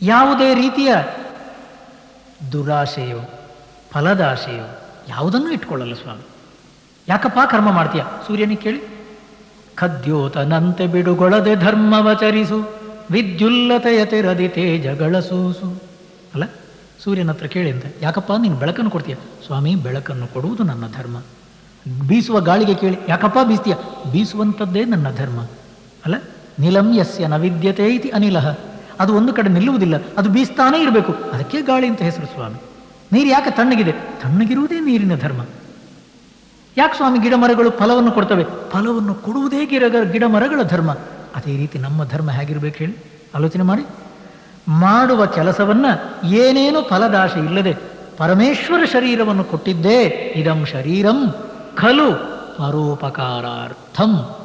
ಯಾವುದೇ ರೀತಿಯ ದುರಾಶೆಯೋ ಫಲದಾಶೆಯೋ ಯಾವುದನ್ನು ಇಟ್ಕೊಳ್ಳಲ್ಲ ಸ್ವಾಮಿ. ಯಾಕಪ್ಪ ಕರ್ಮ ಮಾಡ್ತೀಯ? ಸೂರ್ಯನಿಗೆ ಕೇಳಿ. ಖದ್ಯೋತನಂತೆ ಬಿಡುಗೊಳದೆ ಧರ್ಮವಚರಿಸು ವಿದ್ಯುಲ್ಲತೆಯತೆ ರದಿ ತೇಜಗಳ ಸೂಸು. ಅಲ್ಲ, ಸೂರ್ಯನ ಹತ್ರ ಕೇಳಿ ಅಂತ. ಯಾಕಪ್ಪ, ನೀನು ಬೆಳಕನ್ನು ಕೊಡ್ತೀಯ? ಸ್ವಾಮಿ, ಬೆಳಕನ್ನು ಕೊಡುವುದು ನನ್ನ ಧರ್ಮ. ಬೀಸುವ ಗಾಳಿಗೆ ಕೇಳಿ. ಯಾಕಪ್ಪ ಬೀಸ್ತೀಯ? ಬೀಸುವಂಥದ್ದೇ ನನ್ನ ಧರ್ಮ. ಅಲ್ಲ ನಿಲಂ ಯಸ್ಯ ನ ವಿದ್ಯತೆ ಇತಿ ಅನಿಲಹ ಅದು ಒಂದು ಕಡೆ ನಿಲ್ಲುವುದಿಲ್ಲ, ಅದು ಬೀಸ್ತಾನೇ ಇರಬೇಕು. ಅದಕ್ಕೆ ಗಾಳಿ ಅಂತ ಹೆಸರು ಸ್ವಾಮಿ. ನೀರು ಯಾಕೆ ತಣ್ಣಗಿದೆ? ತಣ್ಣಗಿರುವುದೇ ನೀರಿನ ಧರ್ಮ. ಯಾಕೆ ಸ್ವಾಮಿ ಗಿಡ ಮರಗಳು ಫಲವನ್ನು ಕೊಡ್ತವೆ? ಫಲವನ್ನು ಕೊಡುವುದೇ ಗಿಡ ಗಿಡ ಮರಗಳ ಧರ್ಮ. ಅದೇ ರೀತಿ ನಮ್ಮ ಧರ್ಮ ಹೇಗಿರಬೇಕು ಹೇಳಿ? ಆಲೋಚನೆ ಮಾಡಿ. ಮಾಡುವ ಕೆಲಸವನ್ನ ಏನೇನು ಫಲದಾಶೆ ಇಲ್ಲದೆ ಪರಮೇಶ್ವರ ಶರೀರವನ್ನು ಕೊಟ್ಟಿದ್ದೇ, ಇದಂ ಶರೀರಂ ಖಲು ಪರೋಪಕಾರಾರ್ಥಂ.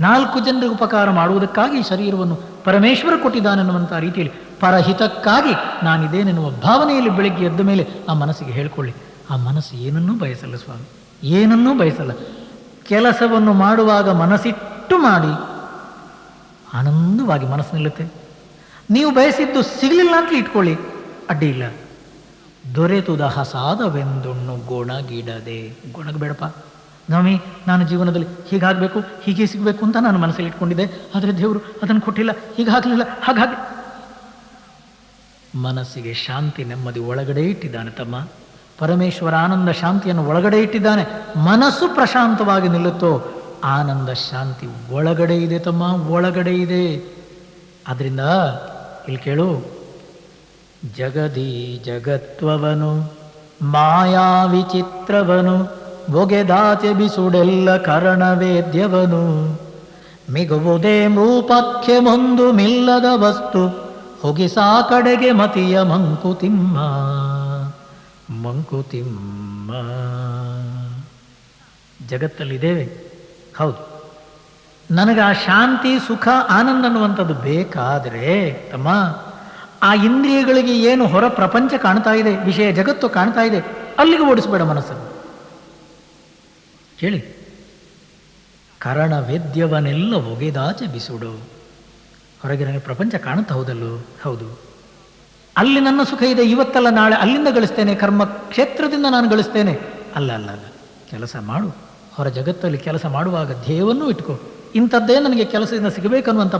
ನಾಲ್ಕು ಜನರಿಗೆ ಉಪಕಾರ ಮಾಡುವುದಕ್ಕಾಗಿ ಶರೀರವನ್ನು ಪರಮೇಶ್ವರ ಕೊಟ್ಟಿದ್ದಾನೆನ್ನುವಂಥ ರೀತಿಯಲ್ಲಿ ಪರಹಿತಕ್ಕಾಗಿ ನಾನಿದೇನೆನ್ನುವ ಭಾವನೆಯಲ್ಲಿ ಬೆಳಗ್ಗೆ ಎದ್ದ ಮೇಲೆ ಆ ಮನಸ್ಸಿಗೆ ಹೇಳ್ಕೊಳ್ಳಿ. ಆ ಮನಸ್ಸು ಏನನ್ನೂ ಬಯಸಲ್ಲ ಸ್ವಾಮಿ. ಏನನ್ನೂ ಬಯಸಲ್ಲ. ಕೆಲಸವನ್ನು ಮಾಡುವಾಗ ಮನಸ್ಸಿಟ್ಟು ಮಾಡಿ ಆನಂದವಾಗಿ ಮನಸ್ಸು ನಿಲ್ಲುತ್ತೆ. ನೀವು ಬಯಸಿದ್ದು ಸಿಗಲಿಲ್ಲ ಅಂತ ಇಟ್ಕೊಳ್ಳಿ. ಅಡ್ಡಿ ಇಲ್ಲ. ದೊರೆತುದ ಹಸಾದವೆಂದುಣ್ಣು ಗುಣಗಿಡದೆ. ಗೊಣಗಬೇಡಪ್ಪ. ಸ್ವಾಮಿ, ನಾನು ಜೀವನದಲ್ಲಿ ಹೀಗಾಗಬೇಕು ಹೀಗೆ ಸಿಗಬೇಕು ಅಂತ ನಾನು ಮನಸ್ಸಲ್ಲಿ ಇಟ್ಕೊಂಡಿದ್ದೆ. ಆದರೆ ದೇವರು ಅದನ್ನು ಕೊಟ್ಟಿಲ್ಲ. ಹೀಗಾಗಲಿಲ್ಲ ಹಾಗಾಗಿ ಮನಸ್ಸಿಗೆ ಶಾಂತಿ ನೆಮ್ಮದಿ ಒಳಗಡೆ ಇಟ್ಟಿದ್ದಾನೆ ತಮ್ಮ. ಪರಮೇಶ್ವರ ಆನಂದ ಶಾಂತಿಯನ್ನು ಒಳಗಡೆ ಇಟ್ಟಿದ್ದಾನೆ. ಮನಸ್ಸು ಪ್ರಶಾಂತವಾಗಿ ನಿಲ್ಲುತ್ತೋ, ಆನಂದ ಶಾಂತಿ ಒಳಗಡೆ ಇದೆ ತಮ್ಮ, ಒಳಗಡೆ ಇದೆ. ಆದ್ರಿಂದ, ಇಲ್ಲಿ ಕೇಳು. ಜಗದೀ ಜಗತ್ವವನು, ಮಾಯಾ ವಿಚಿತ್ರವನು ಬೊಗೆದಾಚೆ ಬಿಸುಡೆಲ್ಲ ಕರಣವೇದ್ಯವನು ಮಿಗುವುದೇ ಮೂಪಕ್ಕೆ ಮುಂದು ಮಿಲ್ಲದ ವಸ್ತು, ಹೊಗಿಸಾ ಕಡೆಗೆ ಮತಿಯ ಮಂಕುತಿಮ್ಮ ಮಂಕುತಿಮ್ಮ ಜಗತ್ತಲ್ಲಿದ್ದೇವೆ ಹೌದು. ನನಗೆ ಆ ಶಾಂತಿ, ಸುಖ, ಆನಂದ ಅನ್ನುವಂಥದ್ದು ಬೇಕಾದರೆ, ತಮ್ಮ, ಆ ಇಂದ್ರಿಯಗಳಿಗೆ ಏನು ಹೊರ ಪ್ರಪಂಚ ಕಾಣ್ತಾ ಇದೆ, ವಿಷಯ ಜಗತ್ತು ಕಾಣ್ತಾ ಇದೆ, ಅಲ್ಲಿಗೆ ಓಡಿಸಬೇಡ ಮನಸ್ಸನ್ನು. ಕೇಳಿ. ಕರಣ ವೇದ್ಯವನೆಲ್ಲ ಒಗೆದಾಚೆ ಬಿಸುಡು. ಹೊರಗೆ ನನಗೆ ಪ್ರಪಂಚ ಕಾಣುತ್ತಾ ಹೌದಲ್ಲೋ? ಹೌದು. ಅಲ್ಲಿ ನನ್ನ ಸುಖ ಇದೆ, ಇವತ್ತಲ್ಲ ನಾಳೆ ಅಲ್ಲಿಂದ ಗಳಿಸ್ತೇನೆ, ಕರ್ಮ ಕ್ಷೇತ್ರದಿಂದ ನಾನು ಗಳಿಸ್ತೇನೆ. ಅಲ್ಲ ಅಲ್ಲ ಅಲ್ಲ. ಕೆಲಸ ಮಾಡು. ಹೊರ ಜಗತ್ತಲ್ಲಿ ಕೆಲಸ ಮಾಡುವಾಗ ಧ್ಯೇಯವನ್ನು ಇಟ್ಕೋ. ಇಂಥದ್ದೇ ನನಗೆ ಕೆಲಸದಿಂದ ಸಿಗಬೇಕನ್ನುವಂಥ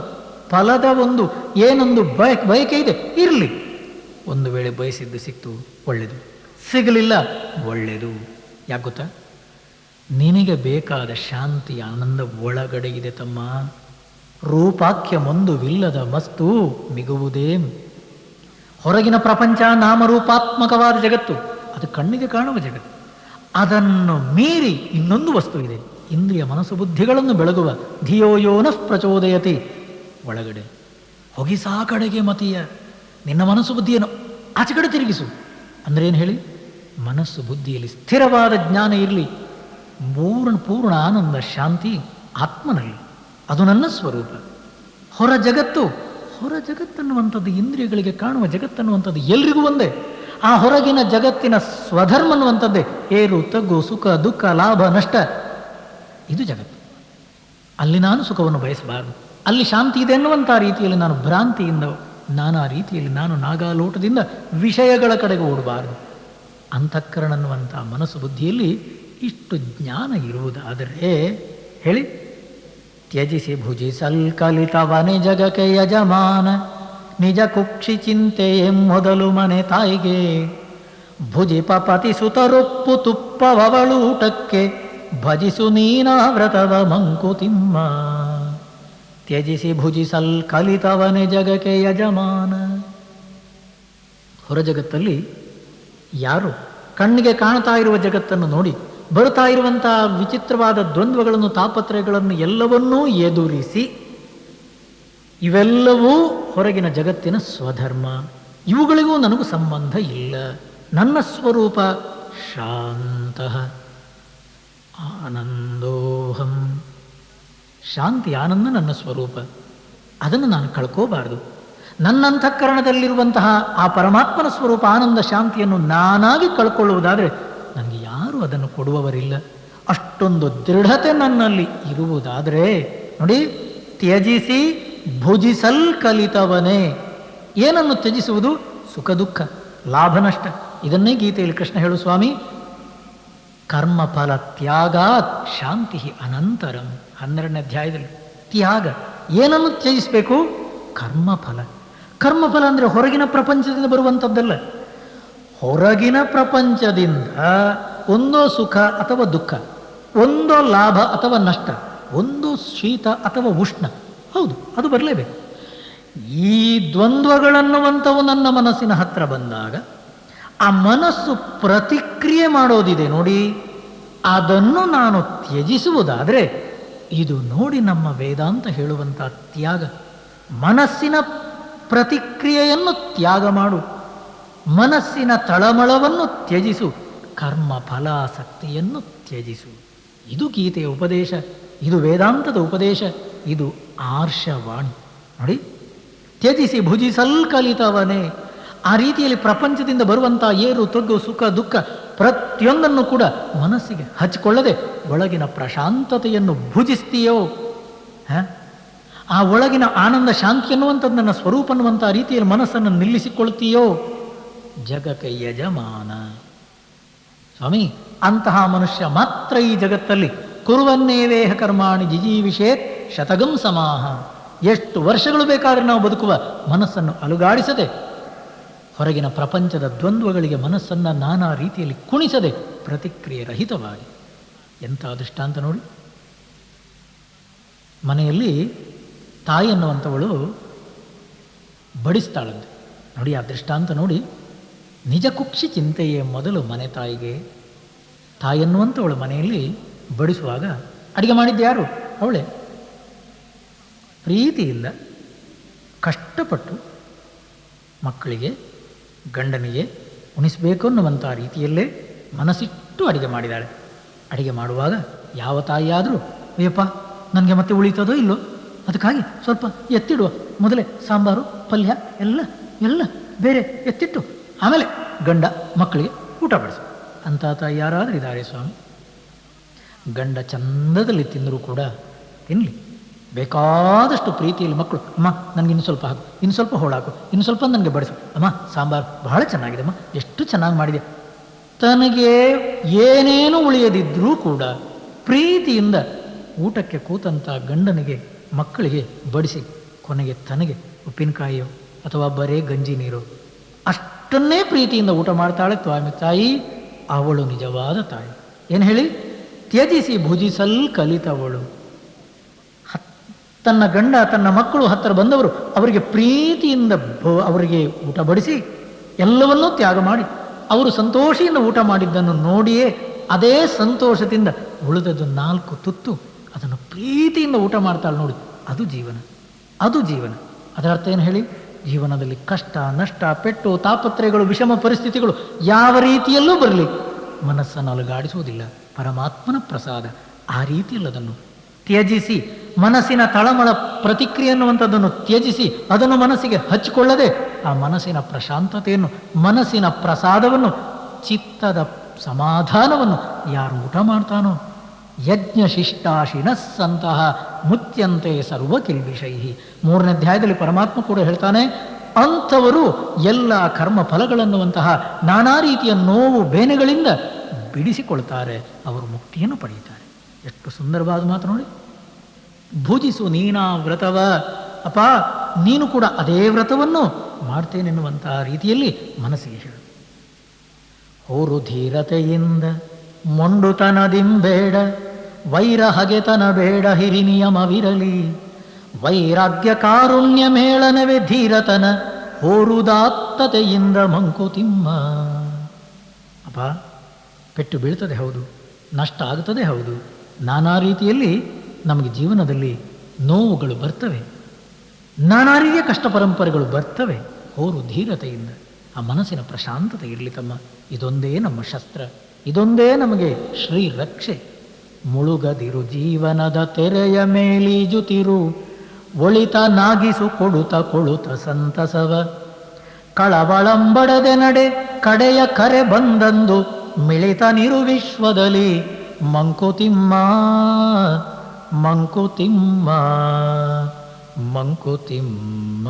ಫಲದ ಒಂದು, ಏನೊಂದು ಬಯ, ಬಯಕೆ ಇದೆ. ಇರಲಿ. ಒಂದು ವೇಳೆ ಬಯಸಿದ್ದು ಸಿಕ್ತು ಒಳ್ಳೆಯದು ಸಿಗಲಿಲ್ಲ ಒಳ್ಳೆಯದು ಯಾಕೆ ಗೊತ್ತಾ? ನಿನಗೆ ಬೇಕಾದ ಶಾಂತಿ ಆನಂದ ಒಳಗಡೆ ಇದೆ ತಮ್ಮ. ರೂಪಾಖ್ಯ ವಿಲ್ಲದ ಮಸ್ತು ಮಿಗುವುದೇ. ಹೊರಗಿನ ಪ್ರಪಂಚ ನಾಮರೂಪಾತ್ಮಕವಾದ ಜಗತ್ತು, ಅದು ಕಣ್ಣಿಗೆ ಕಾಣುವ ಜಗತ್ತು. ಅದನ್ನು ಮೀರಿ ಇನ್ನೊಂದು ವಸ್ತು ಇದೆ, ಇಂದ್ರಿಯ ಮನಸ್ಸು ಬುದ್ಧಿಗಳನ್ನು ಬೆಳಗುವ ಧಿಯೋಯೋನಃ ಪ್ರಚೋದಯತಿ. ಒಳಗಡೆ ಹೊಗಿಸಾ ಕಡೆಗೆ ಮತಿಯ, ನಿನ್ನ ಮನಸ್ಸು ಬುದ್ಧಿಯನ್ನು ಆಚೆ ಕಡೆ ತಿರುಗಿಸು. ಅಂದ್ರೆ ಏನು ಹೇಳಿ? ಮನಸ್ಸು ಬುದ್ಧಿಯಲ್ಲಿ ಸ್ಥಿರವಾದ ಜ್ಞಾನ ಇರಲಿ ಪೂರ್ಣ ಪೂರ್ಣ ಆನಂದ, ಶಾಂತಿ ಆತ್ಮನಲ್ಲಿ. ಅದು ನನ್ನ ಸ್ವರೂಪ. ಹೊರ ಜಗತ್ತು, ಹೊರ ಜಗತ್ತನ್ನುವಂಥದ್ದು ಇಂದ್ರಿಯಗಳಿಗೆ ಕಾಣುವ ಜಗತ್ತನ್ನುವಂಥದ್ದು ಎಲ್ರಿಗೂ ಒಂದೇ. ಆ ಹೊರಗಿನ ಜಗತ್ತಿನ ಸ್ವಧರ್ಮ ಅನ್ನುವಂಥದ್ದೇ. ಏರು, ತಗ್ಗು, ಸುಖ, ದುಃಖ, ಲಾಭ, ನಷ್ಟ. ಇದು ಜಗತ್ತು. ಅಲ್ಲಿ ನಾನು ಸುಖವನ್ನು ಬಯಸಬಾರದು. ಅಲ್ಲಿ ಶಾಂತಿ ಇದೆ ಎನ್ನುವಂಥ ರೀತಿಯಲ್ಲಿ ನಾನು ಭ್ರಾಂತಿಯಿಂದ, ನಾನಾ ರೀತಿಯಲ್ಲಿ ನಾನು ನಾಗಾಲೋಟದಿಂದ ವಿಷಯಗಳ ಕಡೆಗೆ ಓಡಬಾರದು. ಅಂತಃಕರಣ ಅನ್ನುವಂಥ ಮನಸ್ಸು ಬುದ್ಧಿಯಲ್ಲಿ ಇಷ್ಟು ಜ್ಞಾನ ಇರುವುದಾದರೆ ಹೇಳಿ. ತ್ಯಜಿಸಿ ಭುಜಿ ಕಲಿತವನೆ ಜಗಕ್ಕೆ ಯಜಮಾನ, ನಿಜ ಕುಕ್ಷಿ ಚಿಂತೆ ಮೊದಲು ಮನೆ ತಾಯಿಗೆ. ಭುಜಿ ಪಪತಿ ಸುತರೊಪ್ಪು ತುಪ್ಪವಳೂಟಕ್ಕೆ ಭಜಿಸು ನೀನಾವ್ರತವ ಮಂಕುತಿಮ್ಮ ತ್ಯಜಿಸಿ ಭುಜಿಸಲ್ ಕಲಿತವನೆ ಜಗಕ್ಕೆ ಯಜಮಾನ. ಹೊರ ಜಗತ್ತಲ್ಲಿ ಯಾರು ಕಣ್ಣಿಗೆ ಕಾಣ್ತಾ ಇರುವ ಜಗತ್ತನ್ನು ನೋಡಿ ಬರ್ತಾ ಇರುವಂತಹ ವಿಚಿತ್ರವಾದ ದ್ವಂದ್ವಗಳನ್ನು, ತಾಪತ್ರಯಗಳನ್ನು ಎಲ್ಲವನ್ನೂ ಎದುರಿಸಿ ಇವೆಲ್ಲವೂ ಹೊರಗಿನ ಜಗತ್ತಿನ ಸ್ವಧರ್ಮ. ಇವುಗಳಿಗೂ ನನಗೂ ಸಂಬಂಧ ಇಲ್ಲ. ನನ್ನ ಸ್ವರೂಪ ಶಾಂತ ಆನಂದೋಹಂ. ಶಾಂತಿ ಆನಂದ ನನ್ನ ಸ್ವರೂಪ. ಅದನ್ನು ನಾನು ಕಳ್ಕೋಬಾರದು. ನನ್ನ ಅಂತಃಕರಣದಲ್ಲಿರುವಂತಹ ಆ ಪರಮಾತ್ಮನ ಸ್ವರೂಪ, ಆನಂದ, ಶಾಂತಿಯನ್ನು ನಾನಾಗಿ ಕಳ್ಕೊಳ್ಳುವುದಾದರೆ ನನಗೆ ಯಾರು ಅದನ್ನು ಕೊಡುವವರಿಲ್ಲ. ಅಷ್ಟೊಂದು ದೃಢತೆ ನನ್ನಲ್ಲಿ ಇರುವುದಾದರೆ, ನೋಡಿ, ತ್ಯಜಿಸಿ ಭುಜಿಸಲ್ ಕಲಿತವನೇ. ಏನನ್ನು ತ್ಯಜಿಸುವುದು? ಸುಖ ದುಃಖ, ಲಾಭ ನಷ್ಟ. ಇದನ್ನೇ ಗೀತೆಯಲ್ಲಿ ಕೃಷ್ಣ ಹೇಳು, ಸ್ವಾಮಿ. ಕರ್ಮಫಲ ತ್ಯಾಗಾತ್ ಶಾಂತಿ ಅನಂತರಂ. ಹನ್ನೆರಡನೇ ಅಧ್ಯಾಯದಲ್ಲಿ, ತ್ಯಾಗ, ಏನನ್ನು ತ್ಯಜಿಸಬೇಕು? ಕರ್ಮಫಲ ಕರ್ಮಫಲ ಅಂದರೆ ಹೊರಗಿನ ಪ್ರಪಂಚದಿಂದ ಬರುವಂಥದ್ದಲ್ಲ ಹೊರಗಿನ ಪ್ರಪಂಚದಿಂದ ಒಂದೋ ಸುಖ ಅಥವಾ ದುಃಖ, ಒಂದೋ ಲಾಭ ಅಥವಾ ನಷ್ಟ, ಒಂದು ಶೀತ ಅಥವಾ ಉಷ್ಣ. ಹೌದು, ಅದು ಬರಲೇಬೇಕು. ಈ ದ್ವಂದ್ವಗಳನ್ನುವಂಥವು ನನ್ನ ಮನಸ್ಸಿನ ಹತ್ರ ಬಂದಾಗ ಆ ಮನಸ್ಸು ಪ್ರತಿಕ್ರಿಯೆ ಮಾಡೋದಿದೆ ನೋಡಿ. ಅದನ್ನು ನಾನು ತ್ಯಜಿಸುವುದಾದರೆ ಇದು ನೋಡಿ ನಮ್ಮ ವೇದಾಂತ ಹೇಳುವಂಥ ತ್ಯಾಗ. ಮನಸ್ಸಿನ ಪ್ರತಿಕ್ರಿಯೆಯನ್ನು ತ್ಯಾಗ ಮಾಡು. ಮನಸ್ಸಿನ ತಳಮಳವನ್ನು ತ್ಯಜಿಸು. ಕರ್ಮ ಫಲಾಸಕ್ತಿಯನ್ನು ತ್ಯಜಿಸು. ಇದು ಗೀತೆಯ ಉಪದೇಶ, ಇದು ವೇದಾಂತದ ಉಪದೇಶ, ಇದು ಆರ್ಷವಾಣಿ. ನೋಡಿ, ತ್ಯಜಿಸಿ ಭುಜಿಸಲ್ ಕಲಿತವನೇ ಆ ರೀತಿಯಲ್ಲಿ ಪ್ರಪಂಚದಿಂದ ಬರುವಂಥ ಏರು, ತೊಗ್ಗು, ಸುಖ, ದುಃಖ ಪ್ರತಿಯೊಂದನ್ನು ಕೂಡ ಮನಸ್ಸಿಗೆ ಹಚ್ಚಿಕೊಳ್ಳದೆ ಒಳಗಿನ ಪ್ರಶಾಂತತೆಯನ್ನು ಭುಜಿಸ್ತೀಯೋ? ಆ ಒಳಗಿನ ಆನಂದ ಶಾಂತಿ ಅನ್ನುವಂಥದ್ದು ನನ್ನ ಸ್ವರೂಪ ಅನ್ನುವಂಥ ರೀತಿಯಲ್ಲಿ ಮನಸ್ಸನ್ನು ನಿಲ್ಲಿಸಿಕೊಳ್ತೀಯೋ? ಜಗಕ್ಕೆ ಯಜಮಾನ. ಸ್ವಾಮಿ, ಅಂತಹ ಮನುಷ್ಯ ಮಾತ್ರ ಈ ಜಗತ್ತಲ್ಲಿ. ಕುರುವನ್ನೇವೇಹ ಕರ್ಮಾಣಿ ಜಿಜೀವಿಷೇತ್ ಶತಗಂ ಸಮಾಹ. ಎಷ್ಟು ವರ್ಷಗಳು ಬೇಕಾದ್ರೆ ನಾವು ಬದುಕುವ ಮನಸ್ಸನ್ನು ಅಲುಗಾಡಿಸದೆ, ಹೊರಗಿನ ಪ್ರಪಂಚದ ದ್ವಂದ್ವಗಳಿಗೆ ಮನಸ್ಸನ್ನು ನಾನಾ ರೀತಿಯಲ್ಲಿ ಕುಣಿಸದೆ ಪ್ರತಿಕ್ರಿಯೆ ರಹಿತವಾಗಿ. ಎಂಥ ದೃಷ್ಟಾಂತ ನೋಡಿ. ಮನೆಯಲ್ಲಿ ತಾಯಿ ಅನ್ನುವಂಥವಳು ಬಡಿಸ್ತಾಳಂತೆ. ನೋಡಿ ಆ ದೃಷ್ಟಾಂತ ನೋಡಿ. ನಿಜ ಕುಕ್ಷಿ ಚಿಂತೆಯೇ ಮೊದಲು ಮನೆ ತಾಯಿಗೆ. ತಾಯನ್ನುವಂಥವಳು ಮನೆಯಲ್ಲಿ ಬಡಿಸುವಾಗ ಅಡಿಗೆ ಮಾಡಿದ್ದು ಯಾರು? ಅವಳೇ. ಪ್ರೀತಿ ಇಲ್ಲ. ಕಷ್ಟಪಟ್ಟು ಮಕ್ಕಳಿಗೆ, ಗಂಡನಿಗೆ ಉಣಿಸಬೇಕು ಅನ್ನುವಂಥ ರೀತಿಯಲ್ಲೇ ಮನಸ್ಸಿಟ್ಟು ಅಡಿಗೆ ಮಾಡಿದಾಳೆ. ಅಡಿಗೆ ಮಾಡುವಾಗ ಯಾವ ತಾಯಿಯಾದರೂ, ಅಯ್ಯಪ್ಪ, ನನಗೆ ಮತ್ತೆ ಉಳಿತದೋ ಇಲ್ಲೋ? ಅದಕ್ಕಾಗಿ ಸ್ವಲ್ಪ ಎತ್ತಿಡುವ. ಮೊದಲೇ ಸಾಂಬಾರು, ಪಲ್ಯ, ಎಲ್ಲ ಎಲ್ಲ ಬೇರೆ ಎತ್ತಿಟ್ಟು ಆಮೇಲೆ ಗಂಡ ಮಕ್ಕಳಿಗೆ ಊಟ ಬಡಿಸು. ಅಂತ ತಾಯಿ ಯಾರಾದರೂ ಇದ್ದಾರೆ ಸ್ವಾಮಿ. ಗಂಡ ಚಂದದಲ್ಲಿ ತಿಂದರೂ ಕೂಡ ತಿನ್ನಲಿ ಬೇಕಾದಷ್ಟು ಪ್ರೀತಿಯಲ್ಲಿ ಮಕ್ಕಳು, ಅಮ್ಮ, ನನಗೆ ಇನ್ನು ಸ್ವಲ್ಪ ಹಾಕು, ಇನ್ನು ಸ್ವಲ್ಪ ಹೋಳಾಕು, ಇನ್ನು ಸ್ವಲ್ಪ ನನಗೆ ಬಡಿಸು. ಅಮ್ಮ, ಸಾಂಬಾರು ಬಹಳ ಚೆನ್ನಾಗಿದೆ, ಅಮ್ಮ, ಎಷ್ಟು ಚೆನ್ನಾಗಿ ಮಾಡಿದೆ ತನಗೆ ಏನೇನು ಉಳಿಯದಿದ್ರೂ ಕೂಡ ಪ್ರೀತಿಯಿಂದ ಊಟಕ್ಕೆ ಕೂತಂಥ ಗಂಡನಿಗೆ ಮಕ್ಕಳಿಗೆ ಬಡಿಸಿ, ಕೊನೆಗೆ ತನಗೆ ಉಪ್ಪಿನಕಾಯಿಯೋ ಅಥವಾ ಬರೇ ಗಂಜಿ ನೀರು ಅಷ್ಟನ್ನೇ ಪ್ರೀತಿಯಿಂದ ಊಟ ಮಾಡ್ತಾಳೆ ಸ್ವಾಮಿ ತಾಯಿ. ಅವಳು ನಿಜವಾದ ತಾಯಿ. ಏನು ಹೇಳಿ? ತ್ಯಜಿಸಿ ಭುಜಿಸಲ್ ಕಲಿತವಳು. ತನ್ನ ಗಂಡ, ತನ್ನ ಮಕ್ಕಳು ಹತ್ತಿರ ಬಂದವರು ಅವರಿಗೆ ಪ್ರೀತಿಯಿಂದ ಅವರಿಗೆ ಊಟ ಬಡಿಸಿ ಎಲ್ಲವನ್ನೂ ತ್ಯಾಗ ಮಾಡಿ ಅವರು ಸಂತೋಷದಿಂದ ಊಟ ಮಾಡಿದ್ದನ್ನು ನೋಡಿಯೇ ಅದೇ ಸಂತೋಷದಿಂದ ಉಳಿದದ್ದು ನಾಲ್ಕು ತುತ್ತು ಅದನ್ನು ಪ್ರೀತಿಯಿಂದ ಊಟ ಮಾಡ್ತಾಳೆ ನೋಡಿ. ಅದು ಜೀವನ. ಅದು ಜೀವನ. ಅದರ ಅರ್ಥ ಏನು ಹೇಳಿ? ಜೀವನದಲ್ಲಿ ಕಷ್ಟ, ನಷ್ಟ, ಪೆಟ್ಟು, ತಾಪತ್ರಯಗಳು, ವಿಷಮ ಪರಿಸ್ಥಿತಿಗಳು ಯಾವ ರೀತಿಯಲ್ಲೂ ಬರಲಿ. ಮನಸ್ಸನ್ನು ಅಲುಗಾಡಿಸುವುದಿಲ್ಲ. ಪರಮಾತ್ಮನ ಪ್ರಸಾದ. ಆ ರೀತಿಯಲ್ಲಿ ಅದನ್ನು ತ್ಯಜಿಸಿ, ಮನಸ್ಸಿನ ತಳಮಳ ಪ್ರತಿಕ್ರಿಯೆ ಅನ್ನುವಂಥದ್ದನ್ನು ತ್ಯಜಿಸಿ, ಅದನ್ನು ಮನಸ್ಸಿಗೆ ಹಚ್ಚಿಕೊಳ್ಳದೆ, ಆ ಮನಸ್ಸಿನ ಪ್ರಶಾಂತತೆಯನ್ನು, ಮನಸ್ಸಿನ ಪ್ರಸಾದವನ್ನು, ಚಿತ್ತದ ಸಮಾಧಾನವನ್ನು ಯಾರು ಊಟ ಮಾಡ್ತಾನೋ. ಯಜ್ಞ ಶಿಷ್ಟಾಶಿನಸ್ಸಂತಹ ಮುತ್ಯಂತೆ ಸರ್ವ ಕಿಲ್ಬಿಷೈಹಿ ಮೂರನೇ ಅಧ್ಯಾಯದಲ್ಲಿ ಪರಮಾತ್ಮ ಕೂಡ ಹೇಳ್ತಾನೆ, ಅಂಥವರು ಎಲ್ಲ ಕರ್ಮ ಫಲಗಳನ್ನುವಂತಹ ನಾನಾ ರೀತಿಯ ನೋವು ಬೇನೆಗಳಿಂದ ಬಿಡಿಸಿಕೊಳ್ತಾರೆ, ಅವರು ಮುಕ್ತಿಯನ್ನು ಪಡೆಯುತ್ತಾರೆ. ಎಷ್ಟು ಸುಂದರವಾದ ಮಾತು ನೋಡಿ. ಭುಜಿಸು ನೀನಾ ವ್ರತವ, ಅಪ್ಪ, ನೀನು ಕೂಡ ಅದೇ ವ್ರತವನ್ನು ಮಾಡ್ತೇನೆನ್ನುವಂತಹ ರೀತಿಯಲ್ಲಿ ಮನಸ್ಸಿಗೆ ಹೇಳು. ಹೋರು ಧೀರತೆಯಿಂದ, ಮೊಂಡುತನದಿಂಬೇಡ ವೈರ ಹಗೆತನ ಬೇಡ ಹಿರಿ ನಿಯಮವಿರಲಿ. ವೈರಾಗ್ಯ ಕಾರುಣ್ಯ ಮೇಳನವೇ ಧೀರತನ ಹೋರುದಾತ್ತತೆಯಿಂದ ಮಂಕುತಿಮ್ಮ ಅಪ್ಪ ಪೆಟ್ಟು ಬೀಳ್ತದೆ ಹೌದು, ನಷ್ಟ ಆಗ್ತದೆ ಹೌದು. ನಾನಾ ರೀತಿಯಲ್ಲಿ ನಮಗೆ ಜೀವನದಲ್ಲಿ ನೋವುಗಳು ಬರ್ತವೆ. ನಾನಾ ರೀತಿಯ ಕಷ್ಟ ಪರಂಪರೆಗಳು ಬರ್ತವೆ ಹೋರು ಧೀರತೆಯಿಂದ. ಆ ಮನಸ್ಸಿನ ಪ್ರಶಾಂತತೆ ಇರಲಿ ತಮ್ಮ. ಇದೊಂದೇ ನಮ್ಮ ಶಸ್ತ್ರ, ಇದೊಂದೇ ನಮಗೆ ಶ್ರೀ ರಕ್ಷೆ. ಮುಳುಗದಿರು ಜೀವನದ ತೆರೆಯ ಮೇಲೀಜುತಿರು, ಒಳಿತ ನಾಗಿಸು ಕೊಡುತ್ತ ಕೊಳುತ ಸಂತಸವ. ಕಳವಳಂಬಡದೆ ನಡೆ ಕಡೆಯ ಕರೆ ಬಂದಂದು ಮಿಳಿತ ನಿರು ವಿಶ್ವದಲ್ಲಿ ಮಂಕುತಿಮ್ಮ ಮಂಕುತಿಮ್ಮ ಮಂಕುತಿಮ್ಮ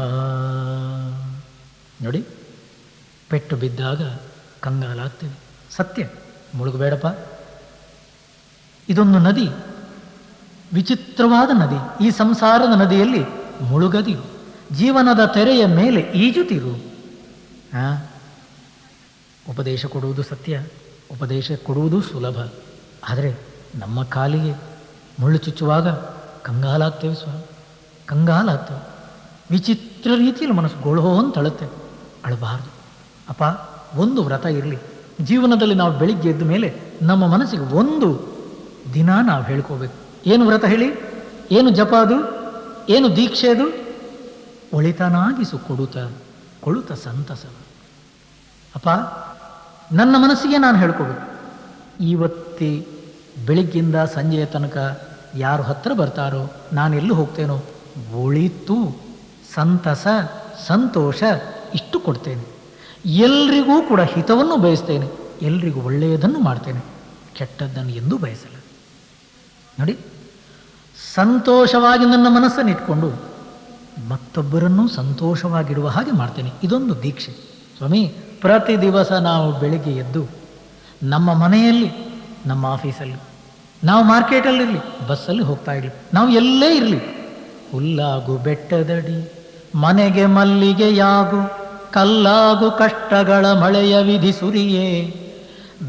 ನೋಡಿ, ಪೆಟ್ಟು ಬಿದ್ದಾಗ ಕಂಗಾಲಾಗ್ತೀವಿ. ಸತ್ಯ, ಮುಳುಗಬೇಡಪ್ಪ. ಇದೊಂದು ನದಿ, ವಿಚಿತ್ರವಾದ ನದಿ. ಈ ಸಂಸಾರದ ನದಿಯಲ್ಲಿ ಮುಳುಗದಿರು. ಜೀವನದ ತೆರೆಯ ಮೇಲೆ ಈಜುತ್ತಿರು. ಉಪದೇಶ ಕೊಡುವುದು ಸತ್ಯ, ಉಪದೇಶ ಕೊಡುವುದು ಸುಲಭ. ಆದರೆ ನಮ್ಮ ಕಾಲಿಗೆ ಮುಳ್ಳು ಚುಚ್ಚುವಾಗ ಕಂಗಾಲಾಗ್ತೇವೆ ಸ್ವಾಮಿ ಕಂಗಾಲಾಗ್ತೇವೆ ವಿಚಿತ್ರ ರೀತಿಯಲ್ಲಿ ಮನಸ್ಸು ಗೊಳೋ ಅಂತ ಅಳುತ್ತೆ ಅಳಬಾರ್ದು. ಅಪ್ಪ, ಒಂದು ವ್ರತ ಇರಲಿ. ಜೀವನದಲ್ಲಿ ನಾವು ಬೆಳಿಗ್ಗೆ ಎದ್ದ ಮೇಲೆ ನಮ್ಮ ಮನಸ್ಸಿಗೆ ಒಂದು ದಿನ ನಾವು ಹೇಳ್ಕೋಬೇಕು. ಏನು ವ್ರತ ಹೇಳಿ? ಏನು ಜಪ ಅದು? ಏನು ದೀಕ್ಷೆ ಅದು? ಒಳಿತನಾಗಿಸು ಕೊಡುತ್ತ ಕೊಳುತ ಸಂತಸ. ಅಪ್ಪ, ನನ್ನ ಮನಸ್ಸಿಗೆ ನಾನು ಹೇಳ್ಕೋಬೇಕು. ಇವತ್ತಿ ಬೆಳಿಗ್ಗಿಂದ ಸಂಜೆಯ ತನಕ ಯಾರು ಹತ್ರ ಬರ್ತಾರೋ, ನಾನು ಎಲ್ಲಿ ಹೋಗ್ತೇನೋ, ಒಳಿತು, ಸಂತಸ, ಸಂತೋಷ ಇಷ್ಟು ಕೊಡ್ತೇನೆ. ಎಲ್ರಿಗೂ ಕೂಡ ಹಿತವನ್ನು ಬಯಸ್ತೇನೆ. ಎಲ್ರಿಗೂ ಒಳ್ಳೆಯದನ್ನು ಮಾಡ್ತೇನೆ. ಕೆಟ್ಟದ್ದನ್ನು ಎಂದೂ ಬಯಸಲ್ಲ. ನೋಡಿ, ಸಂತೋಷವಾಗಿ ನನ್ನ ಮನಸ್ಸನ್ನು ಇಟ್ಕೊಂಡು ಮತ್ತೊಬ್ಬರನ್ನು ಸಂತೋಷವಾಗಿಡುವ ಹಾಗೆ ಮಾಡ್ತೇನೆ. ಇದೊಂದು ದೀಕ್ಷೆ. ಸ್ವಾಮಿ, ಪ್ರತಿ ದಿವಸ ನಾವು ಬೆಳಿಗ್ಗೆ ಎದ್ದು ನಮ್ಮ ಮನೆಯಲ್ಲಿ, ನಮ್ಮ ಆಫೀಸಲ್ಲಿ, ನಾವು ಮಾರ್ಕೆಟಲ್ಲಿರಲಿ ಬಸ್ಸಲ್ಲಿ ಹೋಗ್ತಾ ಇರಲಿ, ನಾವು ಎಲ್ಲೇ ಇರಲಿ, ಹುಲ್ಲಾಗು ಬೆಟ್ಟದಡಿ, ಮನೆಗೆ ಮಲ್ಲಿಗೆಯಾಗು ಕಲ್ಲಾಗು ಕಷ್ಟಗಳ ಮಳೆಯ ವಿಧಿ ಸುರಿಯೇ,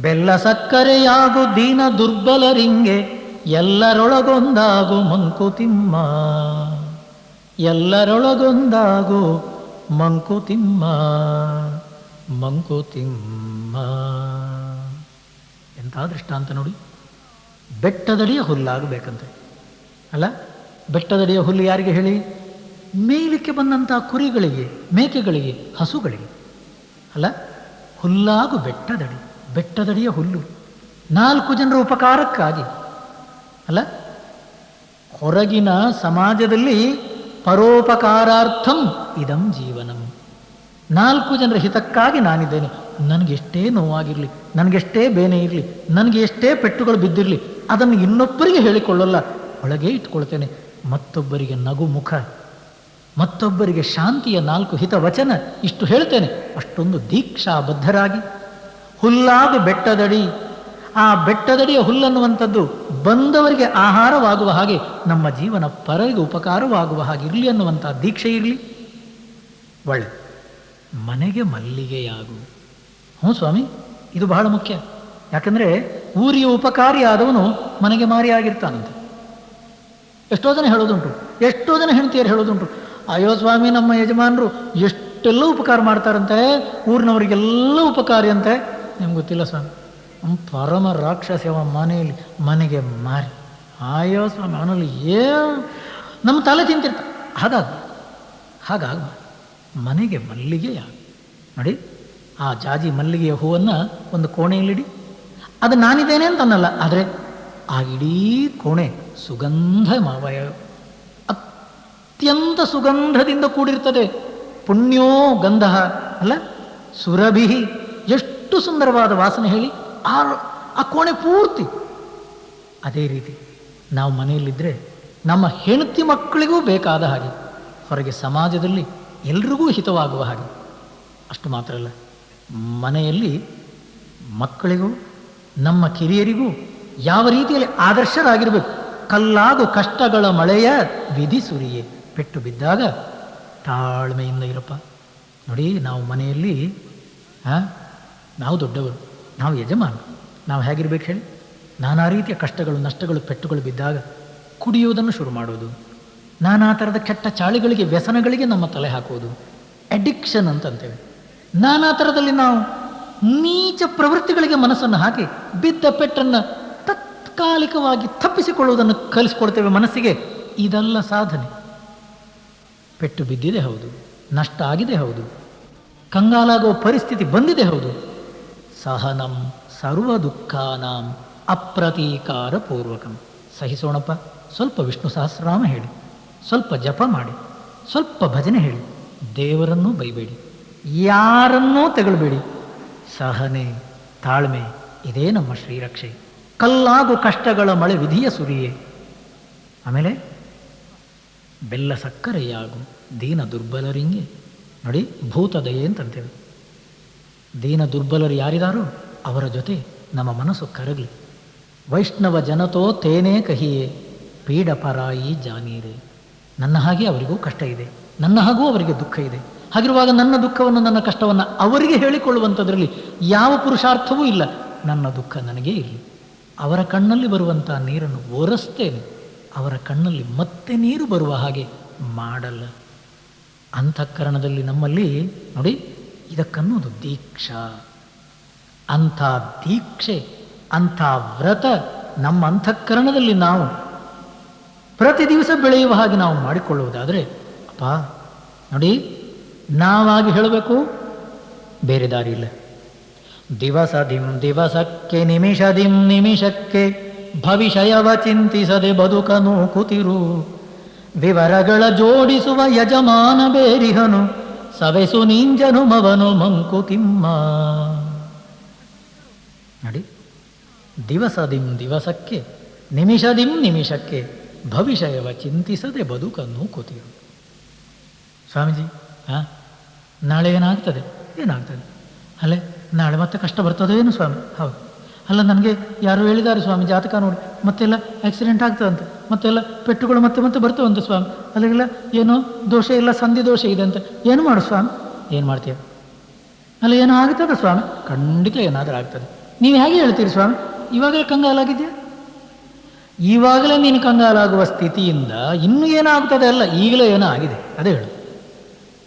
ಬೆಲ್ಲ ಸಕ್ಕರೆಯಾಗು ದೀನ ದುರ್ಬಲರಿಂಗೆ ಎಲ್ಲರೊಳಗೊಂದಾಗು ಮಂಕುತಿಮ್ಮ. ಎಲ್ಲರೊಳಗೊಂದಾಗು ಮಂಕುತಿಮ್ಮ. ಮಂಕುತಿಮ್ಮ. ಎಂಥ ದೃಷ್ಟಾಂತ ನೋಡಿ. ಬೆಟ್ಟದಡಿಯ ಹುಲ್ಲಾಗಬೇಕಂತೆ. ಅಲ್ಲ? ಬೆಟ್ಟದಡಿಯ ಹುಲ್ಲು ಯಾರಿಗೆ ಹೇಳಿ? ಮೇಲಕ್ಕೆ ಬಂದಂಥ ಕುರಿಗಳಿಗೆ, ಮೇಕೆಗಳಿಗೆ, ಹಸುಗಳಿಗೆ. ಅಲ್ಲ? ಹುಲ್ಲಾಗು ಬೆಟ್ಟದಡಿ, ಬೆಟ್ಟದಡಿಯ ಹುಲ್ಲು. ನಾಲ್ಕು ಜನರ ಉಪಕಾರಕ್ಕಾಗಿ. ಅಲ್ಲ? ಹೊರಗಿನ ಸಮಾಜದಲ್ಲಿ ಪರೋಪಕಾರಾರ್ಥಂ ಇದಂ ಜೀವನಂ. ನಾಲ್ಕು ಜನರ ಹಿತಕ್ಕಾಗಿ ನಾನಿದ್ದೇನೆ. ನನಗೆಷ್ಟೇ ನೋವಾಗಿರಲಿ, ನನಗೆಷ್ಟೇ ಬೇನೆ ಇರಲಿ, ನನಗೆ ಎಷ್ಟೇ ಪೆಟ್ಟುಗಳು ಬಿದ್ದಿರಲಿ, ಅದನ್ನು ಇನ್ನೊಬ್ಬರಿಗೆ ಹೇಳಿಕೊಳ್ಳಲ್ಲ. ಒಳಗೆ ಇಟ್ಕೊಳ್ತೇನೆ. ಮತ್ತೊಬ್ಬರಿಗೆ ನಗು ಮುಖ, ಮತ್ತೊಬ್ಬರಿಗೆ ಶಾಂತಿಯ ನಾಲ್ಕು ಹಿತ ವಚನ ಇಷ್ಟು ಹೇಳ್ತೇನೆ. ಅಷ್ಟೊಂದು ದೀಕ್ಷಾಬದ್ಧರಾಗಿ, ಹುಲ್ಲಾದ ಬೆಟ್ಟದಡಿ ಆ ಬೆಟ್ಟದಡಿಯ ಹುಲ್ಲನ್ನುವಂಥದ್ದು ಬಂದವರಿಗೆ ಆಹಾರವಾಗುವ ಹಾಗೆ ನಮ್ಮ ಜೀವನ ಪರರಿಗೆ ಉಪಕಾರವಾಗುವ ಹಾಗೆ ಇರಲಿ ಅನ್ನುವಂಥ ದೀಕ್ಷೆ ಇರಲಿ. ಒಳ್ಳೆ. ಮನೆಗೆ ಮಲ್ಲಿಗೆಯಾಗು. ಹ್ಞೂ ಸ್ವಾಮಿ, ಇದು ಬಹಳ ಮುಖ್ಯ. ಯಾಕಂದರೆ ಊರಿಗೆ ಉಪಕಾರಿಯಾದವನು ಮನೆಗೆ ಮಾರಿಯಾಗಿರ್ತಾನಂತೆ ಎಷ್ಟೋ ಜನ ಹೇಳೋದುಂಟು. ಎಷ್ಟೋ ಜನ ಹೆಂಡತಿಯರು ಹೇಳೋದುಂಟು. ಅಯ್ಯೋ ಸ್ವಾಮಿ, ನಮ್ಮ ಯಜಮಾನರು ಎಷ್ಟೆಲ್ಲ ಉಪಕಾರ ಮಾಡ್ತಾರಂತೆ. ಊರಿನವರಿಗೆಲ್ಲ ಉಪಕಾರಿ ಅಂತೆ. ನಿಮ್ಗೆ ಗೊತ್ತಿಲ್ಲ ಸ್ವಾಮಿ. ಪರಮ ರಾಕ್ಷಸ ಮನೆಯಲ್ಲಿ, ಮನೆಗೆ ಮಾರಿ. ಆಯೋ ಸ್ವಾಮಿ, ಅವನಲ್ಲಿ ಏ, ನಮ್ಮ ತಲೆ ತಿಂತಿರ್ತ. ಹಾಗಾಗ ಹಾಗಾಗ ಮನೆಗೆ ಮಲ್ಲಿಗೆ ನೋಡಿ, ಆ ಜಾಜಿ ಮಲ್ಲಿಗೆಯ ಹೂವನ್ನು ಒಂದು ಕೋಣೆಯಲ್ಲಿಡಿ ಅದು ನಾನಿದ್ದೇನೆ ಅಂತ ಅನ್ನಲ್ಲ ಆದರೆ ಆ ಇಡೀ ಕೋಣೆ ಸುಗಂಧ ಮಾವಯ, ಅತ್ಯಂತ ಸುಗಂಧದಿಂದ ಕೂಡಿರ್ತದೆ. ಪುಣ್ಯೋ ಗಂಧ, ಅಲ್ಲ? ಸುರಭಿ, ಎಷ್ಟು ಸುಂದರವಾದ ವಾಸನೆ ಹೇಳಿ. ಆ ಆ ಕೋಣೆ ಪೂರ್ತಿ. ಅದೇ ರೀತಿ ನಾವು ಮನೆಯಲ್ಲಿದ್ದರೆ ನಮ್ಮ ಹೆಂಡತಿ ಮಕ್ಕಳಿಗೂ ಬೇಕಾದ ಹಾಗೆ, ಹೊರಗೆ ಸಮಾಜದಲ್ಲಿ ಎಲ್ರಿಗೂ ಹಿತವಾಗುವ ಹಾಗೆ. ಅಷ್ಟು ಮಾತ್ರ ಅಲ್ಲ, ಮನೆಯಲ್ಲಿ ಮಕ್ಕಳಿಗೂ, ನಮ್ಮ ಕಿರಿಯರಿಗೂ ಯಾವ ರೀತಿಯಲ್ಲಿ ಆದರ್ಶರಾಗಿರಬೇಕು ಕಲ್ಲಾಗು ಕಷ್ಟಗಳ ಮಳೆಯ ವಿಧಿ ಸುರಿಯೇ ಪೆಟ್ಟು ಬಿದ್ದಾಗ ತಾಳ್ಮೆಯಿಂದ ಇರಪ್ಪ. ನೋಡಿ, ನಾವು ಮನೆಯಲ್ಲಿ ನಾವು ದೊಡ್ಡವರು. ನಾವು ಯಜಮಾನ. ನಾವು ಹೇಗಿರ್ಬೇಕು ಹೇಳಿ? ನಾನಾ ರೀತಿಯ ಕಷ್ಟಗಳು, ನಷ್ಟಗಳು, ಪೆಟ್ಟುಗಳು ಬಿದ್ದಾಗ ಕುಡಿಯುವುದನ್ನು ಶುರು ಮಾಡೋದು ನಾನಾ ಥರದ ಕೆಟ್ಟ ಚಾಳಿಗಳಿಗೆ, ವ್ಯಸನಗಳಿಗೆ ನಮ್ಮ ತಲೆ ಹಾಕುವುದು. ಅಡಿಕ್ಷನ್ ಅಂತಂತೇವೆ ನಾನಾ ಥರದಲ್ಲಿ ನಾವು ನೀಚ ಪ್ರವೃತ್ತಿಗಳಿಗೆ ಮನಸ್ಸನ್ನು ಹಾಕಿ ಬಿದ್ದ ಪೆಟ್ಟನ್ನು ತಾತ್ಕಾಲಿಕವಾಗಿ ತಪ್ಪಿಸಿಕೊಳ್ಳುವುದನ್ನು ಕಲಿಸ್ಕೊಳ್ತೇವೆ ಮನಸ್ಸಿಗೆ. ಇದೆಲ್ಲ ಸಾಧನೆ. ಪೆಟ್ಟು ಬಿದ್ದಿದೆ ಹೌದು. ನಷ್ಟ ಆಗಿದೆ ಹೌದು. ಕಂಗಾಲಾಗುವ ಪರಿಸ್ಥಿತಿ ಬಂದಿದೆ ಹೌದು. ಸಹನಂ ಸರ್ವ ದುಃಖಾನಾಂ ಅಪ್ರತೀಕಾರ ಪೂರ್ವಕಂ ಸಹಿಸೋಣಪ್ಪ, ಸ್ವಲ್ಪ ವಿಷ್ಣು ಸಹಸ್ರನಾಮ ಹೇಳಿ, ಸ್ವಲ್ಪ ಜಪ ಮಾಡಿ, ಸ್ವಲ್ಪ ಭಜನೆ ಹೇಳಿ, ದೇವರನ್ನೂ ಬೈಬೇಡಿ, ಯಾರನ್ನೂ ತೆಗಳಬೇಡಿ. ಸಹನೆ, ತಾಳ್ಮೆ, ಇದೇ ನಮ್ಮ ಶ್ರೀರಕ್ಷೆ. ಕಲ್ಲಾಗು ಕಷ್ಟಗಳ ಮಳೆ ವಿಧಿಯ ಸುರಿಯೇ. ಆಮೇಲೆ, ಬೆಲ್ಲ ಸಕ್ಕರೆಯಾಗು ದೀನ ದುರ್ಬಲರಿಂಗೆ. ನೋಡಿ, ಭೂತದಯೆ ಅಂತಂತೇವೆ ದೀನ ದುರ್ಬಲರು ಯಾರಿದಾರೋ ಅವರ ಜೊತೆ ನಮ್ಮ ಮನಸ್ಸು ಕರಗಲಿ. ವೈಷ್ಣವ ಜನತೋ ತೇನೇ ಕಹಿಯೇ ಪೀಡ ಪರಾಯಿ ಜಾನೀರೆ. ನನ್ನ ಹಾಗೆ ಅವರಿಗೂ ಕಷ್ಟ ಇದೆ. ನನ್ನ ಹಾಗೂ ಅವರಿಗೆ ದುಃಖ ಇದೆ. ಹಾಗಿರುವಾಗ ನನ್ನ ದುಃಖವನ್ನು, ನನ್ನ ಕಷ್ಟವನ್ನು ಅವರಿಗೆ ಹೇಳಿಕೊಳ್ಳುವಂಥದ್ರಲ್ಲಿ ಯಾವ ಪುರುಷಾರ್ಥವೂ ಇಲ್ಲ. ನನ್ನ ದುಃಖ ನನಗೇ ಇರಲಿ. ಅವರ ಕಣ್ಣಲ್ಲಿ ಬರುವಂಥ ನೀರನ್ನು ಒರೆಸ್ತೇನೆ. ಅವರ ಕಣ್ಣಲ್ಲಿ ಮತ್ತೆ ನೀರು ಬರುವ ಹಾಗೆ ಮಾಡಲ್ಲ. ಅಂತಃಕರಣದಲ್ಲಿ ನಮ್ಮಲ್ಲಿ ನೋಡಿ ಇದಕ್ಕನ್ನೋದು ದೀಕ್ಷಾ. ಅಂಥ ದೀಕ್ಷೆ, ಅಂಥ ವ್ರತ ನಮ್ಮ ಅಂತಃಕರಣದಲ್ಲಿ ನಾವು ಪ್ರತಿ ದಿವಸ ಬೆಳೆಯುವ ಹಾಗೆ ನಾವು ಮಾಡಿಕೊಳ್ಳುವುದಾದರೆ, ಅಪ್ಪ, ನೋಡಿ, ನಾವಾಗಿ ಹೇಳಬೇಕು, ಬೇರೆ ದಾರಿ ಇಲ್ಲ. ದಿವಸ ದಿಂ ದಿವಸಕ್ಕೆ ನಿಮಿಷ ದಿಂ ನಿಮಿಷಕ್ಕೆ, ಭವಿಷ್ಯವ ಚಿಂತಿಸದೆ ಬದುಕನು ಕುತಿರು ವಿವರಗಳ ಜೋಡಿಸುವ ಯಜಮಾನ ಬೇರಿಹನು. ಸವೆಸು ನೀಂಜನು ಮವನು ಮಂಕುತಿಮ್ಮ ನೋಡಿ, ದಿವಸದಿಂ ದಿವಸಕ್ಕೆ, ನಿಮಿಷದಿಂ ನಿಮಿಷಕ್ಕೆ ಭವಿಷ್ಯವ ಚಿಂತಿಸದೆ ಬದುಕನ್ನು ಕೂತಿರು. ಸ್ವಾಮೀಜಿ ಹಾ ನಾಳೆ ಏನಾಗ್ತದೆ? ಏನಾಗ್ತದೆ? ಅಲ್ಲೇ, ನಾಳೆ ಮತ್ತೆ ಕಷ್ಟ ಬರ್ತದೋ ಏನು ಸ್ವಾಮಿ? ಹೌದು. ಅಲ್ಲ, ನನಗೆ ಯಾರು ಹೇಳಿದ್ದಾರೆ ಸ್ವಾಮಿ, ಜಾತಕ ನೋಡಿ. ಮತ್ತೆಲ್ಲ ಆಕ್ಸಿಡೆಂಟ್ ಆಗ್ತದಂತೆ. ಮತ್ತೆಲ್ಲ ಪೆಟ್ಟುಗಳು ಮತ್ತೆ ಮತ್ತೆ ಬರ್ತವಂತೆ ಸ್ವಾಮಿ. ಅಲ್ಲಿಗೆಲ್ಲ ಏನೋ ದೋಷ ಇಲ್ಲ, ಸಂಧಿ ದೋಷ ಇದೆ ಅಂತ. ಏನು ಮಾಡು ಸ್ವಾಮಿ? ಏನು ಮಾಡ್ತೀಯ? ಅಲ್ಲ, ಏನೋ ಆಗ್ತದೆ ಸ್ವಾಮಿ? ಖಂಡಿತ ಏನಾದರೂ ಆಗ್ತದೆ. ನೀವು ಹೇಗೆ ಹೇಳ್ತೀರಿ ಸ್ವಾಮಿ? ಇವಾಗಲೇ ಕಂಗಾಲಾಗಿದೆಯಾ ಇವಾಗಲೇ ನೀನು ಕಂಗಾಲಾಗುವ ಸ್ಥಿತಿಯಿಂದ ಇನ್ನೂ ಏನಾಗ್ತದೆ ಅಲ್ಲ, ಈಗಲೇ ಏನೋ ಆಗಿದೆ. ಅದೇ ಹೇಳು.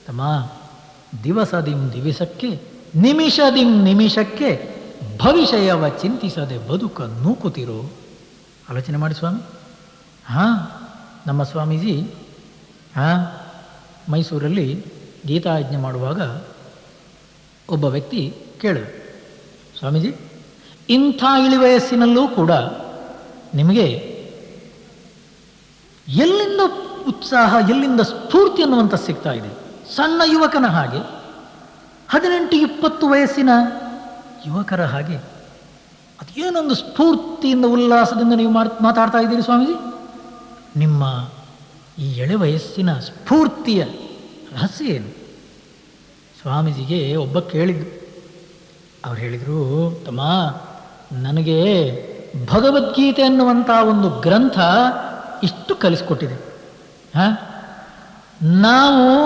ತಮ್ಮ ದಿವಸದಿಂ ದಿವಸಕ್ಕೆ ನಿಮಿಷದಿಂ ನಿಮಿಷಕ್ಕೆ ಭವಿಷ್ಯವ ಚಿಂತಿಸದೆ ಬದುಕ ನೂಕುತ್ತಿರೋ? ಆಲೋಚನೆ ಮಾಡಿ ಸ್ವಾಮಿ. ಹಾಂ, ನಮ್ಮ ಸ್ವಾಮೀಜಿ, ಹಾಂ, ಮೈಸೂರಲ್ಲಿ ಗೀತಾಯಜ್ಞೆ ಮಾಡುವಾಗ ಒಬ್ಬ ವ್ಯಕ್ತಿ ಕೇಳಿದ ಸ್ವಾಮೀಜಿ, ಇಂಥ ಇಳಿವಯಸ್ಸಿನಲ್ಲೂ ಕೂಡ ನಿಮಗೆ ಎಲ್ಲಿಂದ ಉತ್ಸಾಹ, ಎಲ್ಲಿಂದ ಸ್ಫೂರ್ತಿ ಅನ್ನುವಂಥ ಸಿಗ್ತಾ ಇದೆ. ಸಣ್ಣ ಯುವಕನ ಹಾಗೆ ಹದಿನೆಂಟು, ಇಪ್ಪತ್ತು ವಯಸ್ಸಿನ ಯುವಕರ ಹಾಗೆ. ಅದೇನೊಂದು ಸ್ಫೂರ್ತಿಯಿಂದ ಉಲ್ಲಾಸದಿಂದ ನೀವು ಮಾತಾಡ್ತಾ ಇದ್ದೀರಿ ಸ್ವಾಮೀಜಿ? ನಿಮ್ಮ ಈ ಎಳೆ ವಯಸ್ಸಿನ ಸ್ಫೂರ್ತಿಯ ರಹಸ್ಯ ಏನು? ಸ್ವಾಮೀಜಿಗೆ ಒಬ್ಬ ಕೇಳಿದ್ದು. ಅವ್ರು ಹೇಳಿದರು, ತಮ್ಮ, ನನಗೆ ಭಗವದ್ಗೀತೆ ಅನ್ನುವಂಥ ಒಂದು ಗ್ರಂಥ ಇಷ್ಟು ಕಲಿಸ್ಕೊಟ್ಟಿದೆ. ಹಾಂ? ನಾವು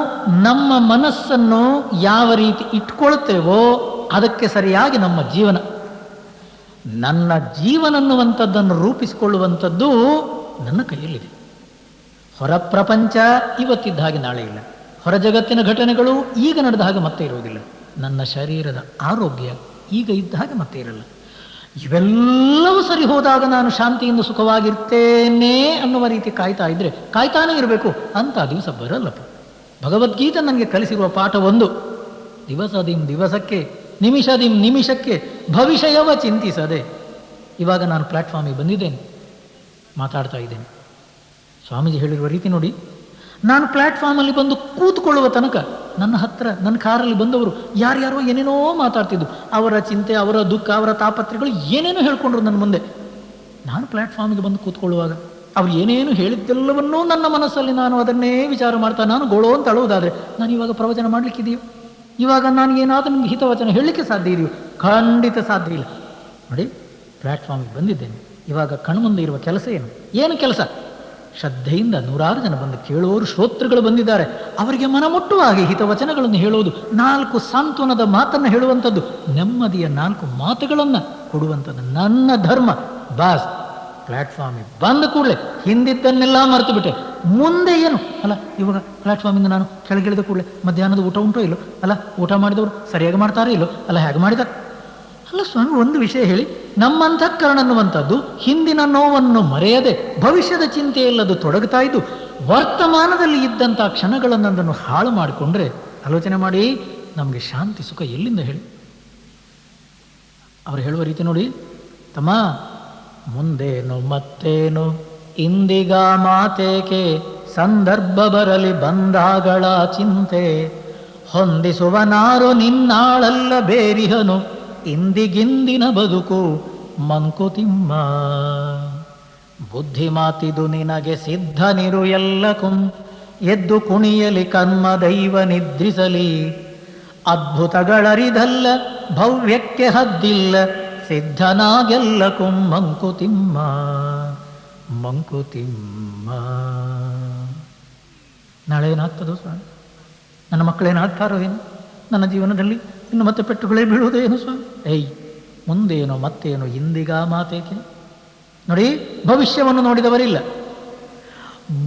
ನಮ್ಮ ಮನಸ್ಸನ್ನು ಯಾವ ರೀತಿ ಇಟ್ಕೊಳ್ತೇವೋ ಅದಕ್ಕೆ ಸರಿಯಾಗಿ ನಮ್ಮ ಜೀವನ. ನನ್ನ ಜೀವನ ಅನ್ನುವಂಥದ್ದನ್ನು ರೂಪಿಸಿಕೊಳ್ಳುವಂಥದ್ದು ನನ್ನ ಕೈಯಲ್ಲಿದೆ. ಹೊರ ಪ್ರಪಂಚ ಇವತ್ತಿದ್ದ ಹಾಗೆ ನಾಳೆ ಇಲ್ಲ. ಹೊರ ಜಗತ್ತಿನ ಘಟನೆಗಳು ಈಗ ನಡೆದ ಹಾಗೆ ಮತ್ತೆ ಇರುವುದಿಲ್ಲ. ನನ್ನ ಶರೀರದ ಆರೋಗ್ಯ ಈಗ ಇದ್ದ ಹಾಗೆ ಮತ್ತೆ ಇರಲ್ಲ. ಇವೆಲ್ಲವೂ ಸರಿ ಹೋದಾಗ ನಾನು ಶಾಂತಿಯಿಂದ ಸುಖವಾಗಿರ್ತೇನೆ ಅನ್ನುವ ರೀತಿ ಕಾಯ್ತಾ ಇದ್ರೆ ಕಾಯ್ತಾನೇ ಇರಬೇಕು ಅಂತ ದಿವಸ ಬರಲ್ಲಪ್ಪ. ಭಗವದ್ಗೀತೆ ನನಗೆ ಕಲಿಸಿರುವ ಪಾಠ ಒಂದು. ದಿವಸದಿಂದ ದಿವಸಕ್ಕೆ ನಿಮಿಷದಿಂ ನಿಮಿಷಕ್ಕೆ ಭವಿಷ್ಯವ ಚಿಂತಿಸದೆ ಇವಾಗ ನಾನು ಪ್ಲಾಟ್ಫಾರ್ಮಿಗೆ ಬಂದಿದ್ದೇನೆ, ಮಾತಾಡ್ತಾ ಇದ್ದೇನೆ. ಸ್ವಾಮೀಜಿ ಹೇಳಿರುವ ರೀತಿ ನೋಡಿ, ನಾನು ಪ್ಲ್ಯಾಟ್ಫಾರ್ಮಲ್ಲಿ ಬಂದು ಕೂತ್ಕೊಳ್ಳುವ ತನಕ ನನ್ನ ಹತ್ರ, ನನ್ನ ಕಾರಲ್ಲಿ ಬಂದವರು ಯಾರ್ಯಾರೋ ಏನೇನೋ ಮಾತಾಡ್ತಿದ್ದು ಅವರ ಚಿಂತೆ, ಅವರ ದುಃಖ, ಅವರ ತಾಪತ್ರೆಗಳು ಏನೇನೋ ಹೇಳ್ಕೊಂಡ್ರು ನನ್ನ ಮುಂದೆ. ನಾನು ಪ್ಲ್ಯಾಟ್ಫಾರ್ಮಿಗೆ ಬಂದು ಕೂತ್ಕೊಳ್ಳುವಾಗ ಅವ್ರು ಏನೇನು ಹೇಳಿದ್ದೆಲ್ಲವನ್ನೂ ನನ್ನ ಮನಸ್ಸಲ್ಲಿ ನಾನು ಅದನ್ನೇ ವಿಚಾರ ಮಾಡ್ತಾ, ನಾನು ಗೋಳೋ ಅಂತ ಅಳುವುದಾದರೆ ನಾನು ಇವಾಗ ಪ್ರವಚನ ಮಾಡಲಿಕ್ಕಿದೆಯೋ? ಇವಾಗ ನಾನು ಏನಾದರೂ ನಿಮ್ಗೆ ಹಿತವಚನ ಹೇಳಲಿಕ್ಕೆ ಸಾಧ್ಯ ಇದೆಯೋ? ಖಂಡಿತ ಸಾಧ್ಯ ಇಲ್ಲ. ನೋಡಿ ಪ್ಲ್ಯಾಟ್ಫಾರ್ಮಿಗೆ ಬಂದಿದ್ದೇನೆ. ಇವಾಗ ಕಣ್ಮುಂದೆ ಇರುವ ಕೆಲಸ ಏನು? ಏನು ಕೆಲಸ? ಶ್ರದ್ಧೆಯಿಂದ ನೂರಾರು ಜನ ಬಂದು ಕೇಳುವವರು ಶ್ರೋತೃಗಳು ಬಂದಿದ್ದಾರೆ. ಅವರಿಗೆ ಮನಮುಟ್ಟುವ ಹಾಗೆ ಹಿತವಚನಗಳನ್ನು ಹೇಳುವುದು ನಾಲ್ಕು ಸಾಂತ್ವನದ ಮಾತನ್ನು ಹೇಳುವಂಥದ್ದು, ನೆಮ್ಮದಿಯ ನಾಲ್ಕು ಮಾತುಗಳನ್ನು ಕೊಡುವಂಥದ್ದು ನನ್ನ ಧರ್ಮ. ಬಾಸ್ ಪ್ಲ್ಯಾಟ್ಫಾರ್ಮಿಗೆ ಬಂದ ಕೂಡಲೇ ಹಿಂದಿದ್ದನ್ನೆಲ್ಲ ಮರೆತು ಬಿಟ್ಟೆ. ಮುಂದೆ ಏನು? ಅಲ್ಲ, ಇವಾಗ ಪ್ಲಾಟ್ಫಾರ್ಮಿಂದ ನಾನು ಕೆಳಗಿಳಿದ ಕೂಡಲೇ ಮಧ್ಯಾಹ್ನದ ಊಟ ಉಂಟೋ ಇಲ್ಲೋ? ಅಲ್ಲ, ಊಟ ಮಾಡಿದವರು ಸರಿಯಾಗಿ ಮಾಡ್ತಾರೋ ಇಲ್ಲೋ? ಅಲ್ಲ, ಹೇಗೆ ಮಾಡಿದ ಅಲ್ಲ, ಸ್ವಾಮಿ, ಒಂದು ವಿಷಯ ಹೇಳಿ. ನಮ್ಮ ಅಂತಃಕರಣ ಅನ್ನುವಂಥದ್ದು ಹಿಂದಿನ ನೋವನ್ನು ಮರೆಯದೆ ಭವಿಷ್ಯದ ಚಿಂತೆಯಲ್ಲದು ತೊಡಗುತ್ತಾ ಇದ್ದು ವರ್ತಮಾನದಲ್ಲಿ ಇದ್ದಂಥ ಕ್ಷಣಗಳನ್ನು ಅದನ್ನು ಹಾಳು ಮಾಡಿಕೊಂಡ್ರೆ ಆಲೋಚನೆ ಮಾಡಿ, ನಮಗೆ ಶಾಂತಿ, ಸುಖ ಎಲ್ಲಿಂದ ಹೇಳಿ? ಅವರು ಹೇಳುವ ರೀತಿ ನೋಡಿ. ತಮ್ಮ, ಮುಂದೇನು ಮತ್ತೇನು? ಇಂದಿಗ ಮಾತೇಕೆ ಸಂದರ್ಭ ಬರಲಿ ಬಂದಾಗಳ ಚಿಂತೆ. ಹೊಂದಿಸುವನಾರು ನಿನ್ನಾಳಲ್ಲ ಬೇರಿಹನು, ಇಂದಿಗಿಂದಿನ ಬದುಕು ಮಂಕುತಿಮ್ಮ. ಬುದ್ಧಿ ಮಾತಿದು ನಿನಗೆ ಸಿದ್ಧನಿರು ಎಲ್ಲಕುಂ, ಎದ್ದು ಕುಣಿಯಲಿ ಕರ್ಮ ದೈವ ನಿದ್ರಿಸಲಿ. ಅದ್ಭುತಗಳರಿದಲ್ಲ, ಭವ್ಯಕ್ಕೆ ಹದ್ದಿಲ್ಲ ಸಿದ್ಧನಾಗೆಲ್ಲ ಮಂಕುತಿಮ್ಮ. ಮಂಕುತಿಮ್ಮ. ನಾಳೆ ಏನಾಗ್ತದೋ ಸ್ವಾಮಿ? ನನ್ನ ಮಕ್ಕಳೇನಾಗ್ತಾರೋ ಏನು? ನನ್ನ ಜೀವನದಲ್ಲಿ ಇನ್ನು ಮತ್ತೆ ಪೆಟ್ಟುಗಳೇ ಬೀಳುವುದೇನು ಸ್ವಾಮಿ? ಏಯ್, ಮುಂದೇನೋ ಮತ್ತೇನೋ ಇಂದಿಗ ಮಾತೇಕೆ? ನೋಡಿ, ಭವಿಷ್ಯವನ್ನು ನೋಡಿದವರಿಲ್ಲ.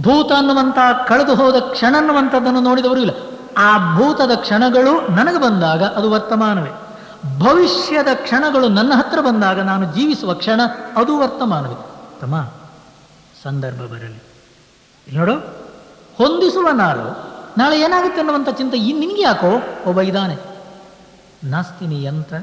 ಭೂತ ಅನ್ನುವಂಥ ಕಳೆದು ಹೋದ ಕ್ಷಣ ಅನ್ನುವಂಥದ್ದನ್ನು ನೋಡಿದವರು ಇಲ್ಲ. ಆ ಭೂತದ ಕ್ಷಣಗಳು ನನಗೆ ಬಂದಾಗ ಅದು ವರ್ತಮಾನವೇ. ಭವಿಷ್ಯದ ಕ್ಷಣಗಳು ನನ್ನ ಹತ್ರ ಬಂದಾಗ ನಾನು ಜೀವಿಸುವ ಕ್ಷಣ ಅದು ವರ್ತಮಾನವೇ. ತಮ್ಮ ಸಂದರ್ಭ ಬರಲಿ. ಇಲ್ಲಿ ನೋಡು ಹೊಂದಿಸುವ ನಾನು ನಾಳೆ ಏನಾಗುತ್ತೆ ಅನ್ನುವಂಥ ಚಿಂತೆ ಈ ನಿನಗೆ ಯಾಕೋ? ಒಬ್ಬ ಇದ್ದಾನೆ. ನಾಸ್ತಿ ನಿಯಂತ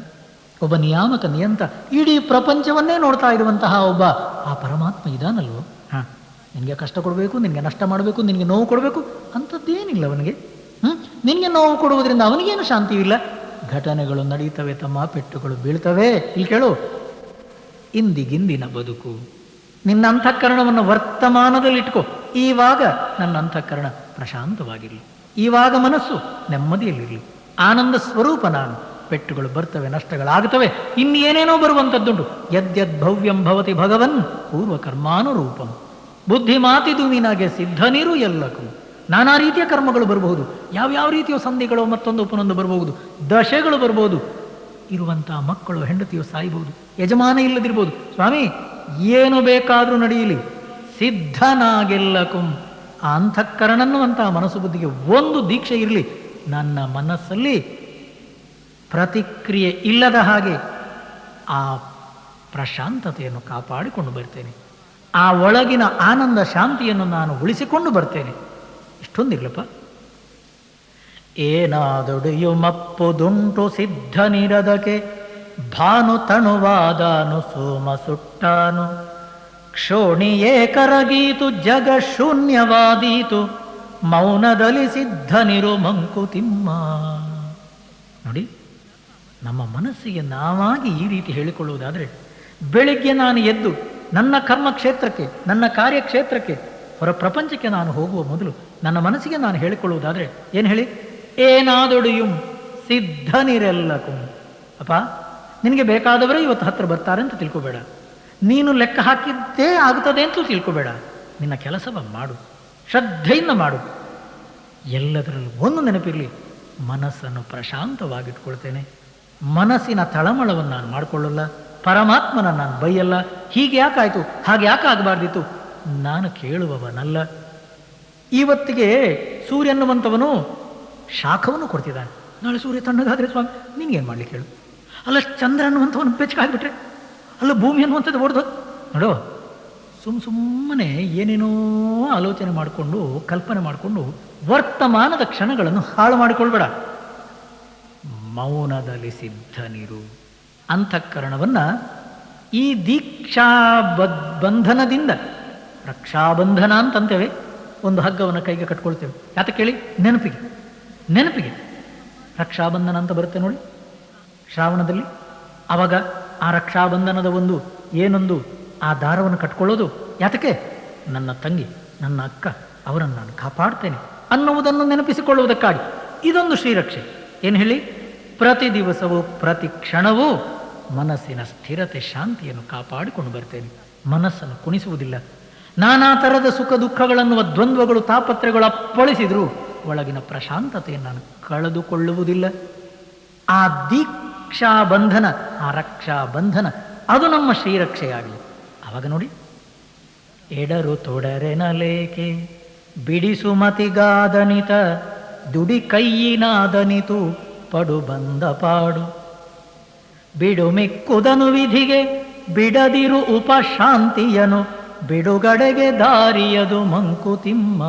ಒಬ್ಬ ನಿಯಾಮಕ ನಿಯಂತ ಇಡೀ ಪ್ರಪಂಚವನ್ನೇ ನೋಡ್ತಾ ಇರುವಂತಹ ಒಬ್ಬ ಆ ಪರಮಾತ್ಮ ಇದಾನಲ್ವೋ? ಹಾ. ನಿನಗೆ ಕಷ್ಟ ಕೊಡಬೇಕು ನಿನಗೆ ನಷ್ಟ ಮಾಡಬೇಕು ನಿನಗೆ ನೋವು ಕೊಡಬೇಕು ಅಂಥದ್ದೇನಿಲ್ಲ ಅವನಿಗೆ. ಹ್ಞೂ ನಿನಗೆ ನೋವು ಕೊಡುವುದರಿಂದ ಅವನಿಗೇನು ಶಾಂತಿ ಇಲ್ಲ ಘಟನೆಗಳು ನಡೀತವೆ ತಮ್ಮ ಪೆಟ್ಟುಗಳು ಬೀಳ್ತವೆ. ಇಲ್ಲಿ ಕೇಳು. ಇಂದಿಗಿಂದಿನ ಬದುಕು. ನಿನ್ನ ಅಂತಃಕರಣವನ್ನು ವರ್ತಮಾನದಲ್ಲಿ ಇಟ್ಕೋ ಈವಾಗ ನನ್ನ ಅಂತಃಕರಣ ಪ್ರಶಾಂತವಾಗಿರಲಿ. ಈವಾಗ ಮನಸ್ಸು ನೆಮ್ಮದಿಯಲ್ಲಿರಲಿ. ಆನಂದ ಸ್ವರೂಪ ನಾನು. ಪೆಟ್ಟುಗಳು ಬರ್ತವೆ, ನಷ್ಟಗಳಾಗುತ್ತವೆ. ಇನ್ನೇನೇನೋ ಬರುವಂಥದ್ದುಂಟು. ಯದ್ಯದ್ ಭವ್ಯಂ ಭವತಿ ಭಗವನ್ ಪೂರ್ವ ಕರ್ಮಾನುರೂಪಂ ಬುದ್ಧಿ ಮಾತಿದು ನಿನಗೆ ಸಿದ್ಧನಿರು ಎಲ್ಲಕ್ಕೂ ನಾನಾ ರೀತಿಯ ಕರ್ಮಗಳು ಬರಬಹುದು. ಯಾವ್ಯಾವ ರೀತಿಯ ಸಂಧಿಗಳು ಮತ್ತೊಂದು ಉಪನೊಂದು ಬರಬಹುದು. ದಶೆಗಳು ಬರಬಹುದು. ಇರುವಂತಹ ಮಕ್ಕಳು ಹೆಂಡತಿಯು ಸಾಯಬಹುದು. ಯಜಮಾನ ಇಲ್ಲದಿರ್ಬೋದು. ಸ್ವಾಮಿ ಏನು ಬೇಕಾದರೂ ನಡೆಯಲಿ. ಸಿದ್ಧನಾಗೆಲ್ಲಕುಂ. ಆ ಅಂತಃಕರಣನ್ನುವಂತಹ ಮನಸ್ಸು ಬುದ್ಧಿಗೆ ಒಂದು ದೀಕ್ಷೆ ಇರಲಿ. ನನ್ನ ಮನಸ್ಸಲ್ಲಿ ಪ್ರತಿಕ್ರಿಯೆ ಇಲ್ಲದ ಹಾಗೆ ಆ ಪ್ರಶಾಂತತೆಯನ್ನು ಕಾಪಾಡಿಕೊಂಡು ಬರ್ತೇನೆ. ಆ ಒಳಗಿನ ಆನಂದ ಶಾಂತಿಯನ್ನು ನಾನು ಉಳಿಸಿಕೊಂಡು ಬರ್ತೇನೆ. ಇಷ್ಟೊಂದಿರ್ಲಪ್ಪ ಏನಾದೊಡೆಯು ಮಪ್ಪುದುಂಟು ಸಿದ್ಧನಿರದಕ್ಕೆ ಭಾನು ತಣುವಾದಾನು ಸೋಮ ಸುಟ್ಟಾನು. ಕ್ಷೋಣಿಯೇ ಕರಗೀತು ಜಗ ಶೂನ್ಯವಾದೀತು. ಮೌನದಲ್ಲಿ ಸಿದ್ಧನಿರು ಮಂಕುತಿಮ್ಮ ನೋಡಿ, ನಮ್ಮ ಮನಸ್ಸಿಗೆ ನಾವಾಗಿ ಈ ರೀತಿ ಹೇಳಿಕೊಳ್ಳುವುದಾದರೆ, ಬೆಳಿಗ್ಗೆ ನಾನು ಎದ್ದು ನನ್ನ ಕರ್ಮ ಕ್ಷೇತ್ರಕ್ಕೆ, ನನ್ನ ಕಾರ್ಯಕ್ಷೇತ್ರಕ್ಕೆ, ಹೊರ ಪ್ರಪಂಚಕ್ಕೆ ನಾನು ಹೋಗುವ ಮೊದಲು ನನ್ನ ಮನಸ್ಸಿಗೆ ನಾನು ಹೇಳಿಕೊಳ್ಳುವುದಾದರೆ, ಏನು ಹೇಳಿ? ಏನಾದೊಡೆಯುಂ ಸಿದ್ಧನಿರೆಲ್ಲಕುಂ ಅಪ್ಪ ನಿನಗೆ ಬೇಕಾದವರು ಇವತ್ತು ಹತ್ರ ಬರ್ತಾರೆ ಅಂತ ತಿಳ್ಕೊಬೇಡ. ನೀನು ಲೆಕ್ಕ ಹಾಕಿದ್ದೇ ಆಗುತ್ತದೆ ಅಂತಲೂ ತಿಳ್ಕೊಬೇಡ. ನಿನ್ನ ಕೆಲಸವ ಮಾಡು, ಶ್ರದ್ಧೆಯಿಂದ ಮಾಡು. ಎಲ್ಲದರಲ್ಲೂ ಒಂದು ನೆನಪಿರಲಿ, ಮನಸ್ಸನ್ನು ಪ್ರಶಾಂತವಾಗಿಟ್ಕೊಳ್ತೇನೆ. ಮನಸ್ಸಿನ ತಳಮಳವನ್ನು ನಾನು ಮಾಡಿಕೊಳ್ಳಲ್ಲ, ಪರಮಾತ್ಮನ ನಾನು ಬೈಯಲ್ಲ. ಹೀಗೆ ಹಾಗ್ಯಾಕ ಹಾಗೆ ಯಾಕೆ ಆಗಬಾರ್ದಿತ್ತು? ನಾನು ಕೇಳುವವನಲ್ಲ. ಇವತ್ತಿಗೆ ಸೂರ್ಯ ಅನ್ನುವಂಥವನು ಶಾಖವನ್ನು ಕೊಡ್ತಿದ್ದಾನೆ. ನಾಳೆ ಸೂರ್ಯ ತಣ್ಣಗಾದರೆ ಸ್ವಾಮಿ, ನಿನಗೇನು ಮಾಡಲಿಕ್ಕೆ ಹೇಳು? ಅಲ್ಲ ಚಂದ್ರ ಅನ್ನುವಂಥವನು ಬೆಚ್ಚಗಾಗ್ಬಿಟ್ರೆ ಅಲ್ಲ ಭೂಮಿ ಅನ್ನುವಂಥದ್ದು ಹೊಡೆದು ನೋಡು, ಸುಮ್ ಸುಮ್ಮನೆ ಏನೇನೋ ಆಲೋಚನೆ ಮಾಡಿಕೊಂಡು, ಕಲ್ಪನೆ ಮಾಡಿಕೊಂಡು ವರ್ತಮಾನದ ಕ್ಷಣಗಳನ್ನು ಹಾಳು ಮಾಡಿಕೊಳ್ಬೇಡ. ಮೌನದಲ್ಲಿ ಸಿದ್ಧನಿರು ಅಂತಃಕರಣವನ್ನು ಈ ದೀಕ್ಷಾ ಬಂಧನದಿಂದ, ರಕ್ಷಾಬಂಧನ ಅಂತಂತೇವೆ, ಒಂದು ಹಗ್ಗವನ್ನು ಕೈಗೆ ಕಟ್ಕೊಳ್ತೇವೆ. ಯಾತಕ್ಕೆ ಕೇಳಿ ನೆನಪಿಗೆ. ನೆನಪಿಗೆ. ರಕ್ಷಾಬಂಧನ ಅಂತ ಬರುತ್ತೆ ನೋಡಿ. ಶ್ರಾವಣದಲ್ಲಿ? ಆವಾಗ ಆ ರಕ್ಷಾಬಂಧನದ ಒಂದು ಏನೊಂದು ಆ ದಾರವನ್ನು ಕಟ್ಕೊಳ್ಳೋದು? ಯಾತಕ್ಕೆ? ನನ್ನ ತಂಗಿ, ನನ್ನ ಅಕ್ಕ, ಅವರನ್ನು ನಾನು ಕಾಪಾಡ್ತೇನೆ ಅನ್ನುವುದನ್ನು ನೆನಪಿಸಿಕೊಳ್ಳುವುದಕ್ಕಾಗಿ. ಇದೊಂದು ಶ್ರೀರಕ್ಷೆ. ಏನು ಹೇಳಿ? ಪ್ರತಿ ದಿವಸವೂ, ಪ್ರತಿ ಕ್ಷಣವೂ ಮನಸ್ಸಿನ ಸ್ಥಿರತೆ, ಶಾಂತಿಯನ್ನು ಕಾಪಾಡಿಕೊಂಡು ಬರ್ತೇನೆ. ಮನಸ್ಸನ್ನು ಕುಣಿಸುವುದಿಲ್ಲ. ನಾನಾ ಥರದ ಸುಖ ದುಃಖಗಳನ್ನು ದ್ವಂದ್ವಗಳು ತಾಪತ್ರೆಗಳು ಅಪ್ಪಳಿಸಿದರೂ ಒಳಗಿನ ಪ್ರಶಾಂತತೆಯನ್ನು ನಾನು ಕಳೆದುಕೊಳ್ಳುವುದಿಲ್ಲ. ಆ ದೀಕ್ಷಾ ಬಂಧನ ಆ ರಕ್ಷಾ ಬಂಧನ ಅದು ನಮ್ಮ ಶ್ರೀರಕ್ಷೆಯಾಗಲಿ. ಅವಾಗ ನೋಡಿ, ಎಡರು ತೊಡರೆನಲೇಕೆ ಬಿಡಿಸು ಮತಿಗಾದನಿತ, ದುಡಿ ಕೈಯಿನಾದನಿತು, ಪಡು ಬಂದ ಪಾಡು. ಬಿಡು ಮಿಕ್ಕುದನು ವಿಧಿಗೆ, ಬಿಡದಿರು ಉಪಶಾಂತಿಯನು, ಬಿಡುಗಡೆಗೆ ದಾರಿಯದು ಮಂಕುತಿಮ್ಮ.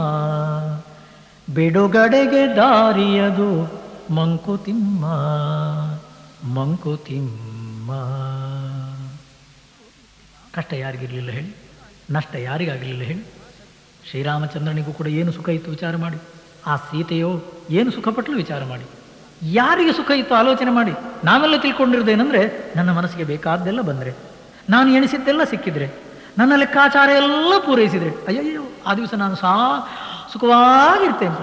ಬಿಡುಗಡೆಗೆ ದಾರಿಯದು ಮಂಕುತಿಮ್ಮ. ಮಂಕುತಿಮ್ಮ. ಕಷ್ಟ ಯಾರಿಗಿರಲಿಲ್ಲ ಹೇಳಿ, ನಷ್ಟ ಯಾರಿಗಾಗಲಿಲ್ಲ ಹೇಳಿ, ಶ್ರೀರಾಮಚಂದ್ರನಿಗೂ ಕೂಡ ಏನು ಸುಖ ಇತ್ತು ವಿಚಾರ ಮಾಡಿ, ಆ ಸೀತೆಯೋ ಏನು ಸುಖಪಟ್ಟಲು ವಿಚಾರ ಮಾಡಿ, ಯಾರಿಗೆ ಸುಖ ಇತ್ತು ಆಲೋಚನೆ ಮಾಡಿ, ನಾವೆಲ್ಲ ತಿಳ್ಕೊಂಡಿರೋದೇನೆಂದರೆ ನನ್ನ ಮನಸ್ಸಿಗೆ ಬೇಕಾದ್ದೆಲ್ಲ ಬಂದರೆ, ನಾನು ಎಣಿಸಿದ್ದೆಲ್ಲ ಸಿಕ್ಕಿದ್ರೆ, ನನ್ನ ಲೆಕ್ಕಾಚಾರ ಎಲ್ಲ ಪೂರೈಸಿದರೆ, ಅಯ್ಯಯ್ಯೋ, ಆ ದಿವಸ ನಾನು ಸಾ ಸುಖವಾಗಿರ್ತೇನೆ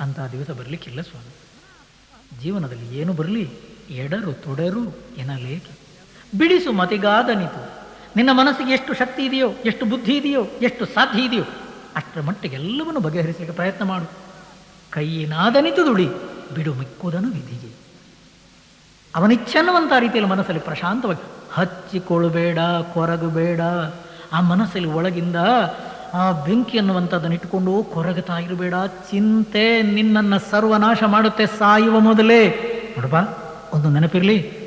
ಅಂತ ದಿವಸ ಬರಲಿಕ್ಕಿಲ್ಲ ಸ್ವಾಮಿ. ಜೀವನದಲ್ಲಿ ಏನು ಬರಲಿ, ಎಡರು ತೊಡರು ಎನ್ನಲೇಕೆ? ಬಿಡಿಸು ಮತಿಗಾದನಿತು ನಿನ್ನ ಮನಸ್ಸಿಗೆ ಎಷ್ಟು ಶಕ್ತಿ ಇದೆಯೋ, ಎಷ್ಟು ಬುದ್ಧಿ ಇದೆಯೋ, ಎಷ್ಟು ಸಾಧ್ಯ ಇದೆಯೋ, ಅಷ್ಟರ ಮಟ್ಟಿಗೆ ಎಲ್ಲವನ್ನು ಬಗೆಹರಿಸಲಿಕ್ಕೆ ಪ್ರಯತ್ನ ಮಾಡು. ಕೈಯಿನಾದನಿತು ದುಡಿ, ಬಿಡು ಮಿಕ್ಕುದನು ವಿಧಿಗೆ. ಅವನಿಚ್ಛನ್ನುವಂಥ ರೀತಿಯಲ್ಲಿ ಮನಸ್ಸಲ್ಲಿ ಪ್ರಶಾಂತವಾಗಿ, ಹಚ್ಚಿಕೊಳ್ಳಬೇಡ, ಕೊರಗಬೇಡ. ಆ ಮನಸ್ಸಲ್ಲಿ ಒಳಗಿಂದ ಆ ಬೆಂಕಿ ಅನ್ನುವಂಥದ್ದನ್ನು ಇಟ್ಟುಕೊಂಡು ಕೊರಗತಾ ಇರಬೇಡ ಚಿಂತೆ ನಿನ್ನನ್ನು ಸರ್ವನಾಶ ಮಾಡುತ್ತೆ ಸಾಯುವ ಮೊದಲೇ. ನೋಡಪ್ಪ ಒಂದು ನೆನಪಿರಲಿ.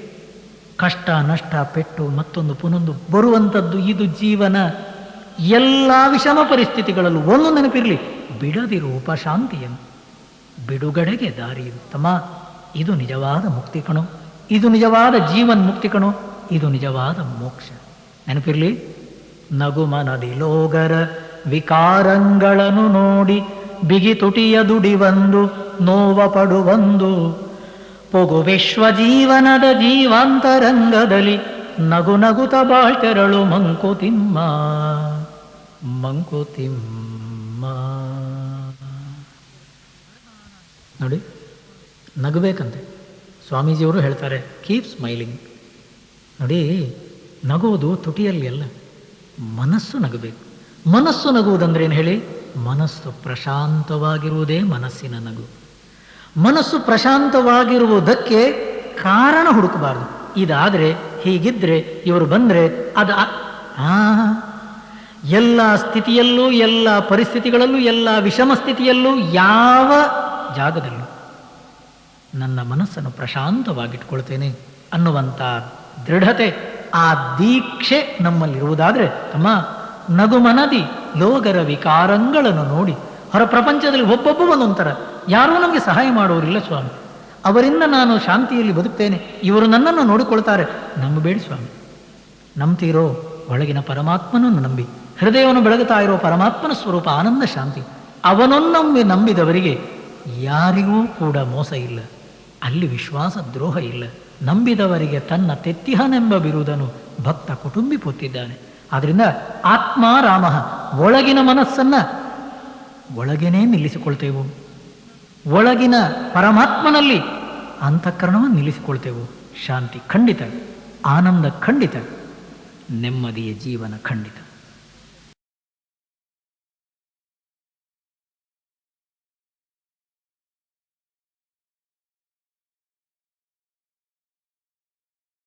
ಕಷ್ಟ, ನಷ್ಟ, ಪೆಟ್ಟು, ಮತ್ತೊಂದು ಪುನೊಂದು ಬರುವಂಥದ್ದು ಇದು ಜೀವನ. ಎಲ್ಲ ವಿಷಮ ಪರಿಸ್ಥಿತಿಗಳಲ್ಲೂ ಒಂದು ನೆನಪಿರಲಿ. ಬಿಡದಿರು ಉಪಶಾಂತಿಯನ್ನು, ಬಿಡುಗಡೆಗೆ ದಾರಿ ಉತ್ತಮ ಇದು ನಿಜವಾದ ಮುಕ್ತಿ ಕಣು. ಇದು ನಿಜವಾದ ಜೀವನ್ ಮುಕ್ತಿ ಕಣು. ಇದು ನಿಜವಾದ ಮೋಕ್ಷ. ನೆನಪಿರ್ಲಿ? ನಗುಮನದಿ ಲೋಗರ ವಿಕಾರಂಗಳನ್ನು ನೋಡಿ ಬಿಗಿ ತುಟಿಯ ದುಡಿವಂದು ನೋವ ಪಡುವಂದು. ಪೊಗು ವಿಶ್ವ ಜೀವನದ ಜೀವಾಂತರಂಗದಲ್ಲಿ ನಗು ನಗುತ ಬಾಳ್ತೆರಳು ಮಂಕುತಿಮ್ಮ ಮಂಕುತಿಮ್ಮ ನೋಡಿ, ನಗಬೇಕಂತೆ. ಸ್ವಾಮೀಜಿಯವರು ಹೇಳ್ತಾರೆ ಕೀಪ್ ಸ್ಮೈಲಿಂಗ್ ನೋಡಿ, ನಗುವುದು ತುಟಿಯಲ್ಲಿ ಅಲ್ಲ, ಮನಸ್ಸು ನಗಬೇಕು. ಮನಸ್ಸು ನಗುವುದಂದ್ರೆ ಏನು ಹೇಳಿ? ಮನಸ್ಸು ಪ್ರಶಾಂತವಾಗಿರುವುದೇ ಮನಸ್ಸಿನ ನಗು. ಮನಸ್ಸು ಪ್ರಶಾಂತವಾಗಿರುವುದಕ್ಕೆ ಕಾರಣ ಹುಡುಕಬಾರದು. ಇದಾದರೆ, ಹೀಗಿದ್ರೆ, ಇವರು ಬಂದರೆ ಅದು ಆ- ಎಲ್ಲ ಸ್ಥಿತಿಯಲ್ಲೂ, ಎಲ್ಲ ಪರಿಸ್ಥಿತಿಗಳಲ್ಲೂ, ಎಲ್ಲ ವಿಷಮ ಸ್ಥಿತಿಯಲ್ಲೂ ಯಾವ ಜಾಗದಲ್ಲೂ ನನ್ನ ಮನಸ್ಸನ್ನು ಪ್ರಶಾಂತವಾಗಿಟ್ಕೊಳ್ತೇನೆ ಅನ್ನುವಂಥ ದೃಢತೆ, ಆ ದೀಕ್ಷೆ ನಮ್ಮಲ್ಲಿರುವುದಾದರೆ, ಅಮ್ಮ ನಗು ಮನದಿ ಲೋಗರ ವಿಕಾರಂಗಳನ್ನು ನೋಡಿ. ಹೊರ ಪ್ರಪಂಚದಲ್ಲಿ ಒಬ್ಬೊಬ್ಬ ಒಂದೊಂಥರ ಯಾರೂ ನಮಗೆ ಸಹಾಯ ಮಾಡೋರಿಲ್ಲ ಸ್ವಾಮಿ. ಅವರಿಂದ ನಾನು ಶಾಂತಿಯಲ್ಲಿ ಬದುಕ್ತೇನೆ. ಇವರು ನನ್ನನ್ನು ನೋಡಿಕೊಳ್ತಾರೆ. ನಂಬಬೇಡಿ ಸ್ವಾಮಿ. ನಂಬ್ತೀರೋ? ಒಳಗಿನ ಪರಮಾತ್ಮನನ್ನು ನಂಬಿ. ಹೃದಯವನ್ನು ಬೆಳಗುತ್ತಾ ಇರೋ ಪರಮಾತ್ಮನ ಸ್ವರೂಪ ಆನಂದ ಶಾಂತಿ. ಅವನೊಂದೊಮ್ಮೆ ನಂಬಿದವರಿಗೆ ಯಾರಿಗೂ ಕೂಡ ಮೋಸ ಇಲ್ಲ. ಅಲ್ಲಿ ವಿಶ್ವಾಸ ದ್ರೋಹ ಇಲ್ಲ. ನಂಬಿದವರಿಗೆ ತನ್ನ ತೆತ್ತಿಹನೆಂಬ ಬಿರುದನು ಭಕ್ತ ಕುಟುಂಬಿ ಪೊತ್ತಿದ್ದಾನೆ. ಆದ್ರಿಂದ ಆತ್ಮ ರಾಮ, ಒಳಗಿನ ಮನಸ್ಸನ್ನ ಒಳಗೇನೇ ನಿಲ್ಲಿಸಿಕೊಳ್ತೇವು. ಒಳಗಿನ ಪರಮಾತ್ಮನಲ್ಲಿ ಅಂತಃಕರಣವನ್ನು ನಿಲ್ಲಿಸಿಕೊಳ್ತೇವು. ಶಾಂತಿ ಖಂಡಿತ, ಆನಂದ ಖಂಡಿತ, ನೆಮ್ಮದಿಯ ಜೀವನ ಖಂಡಿತ.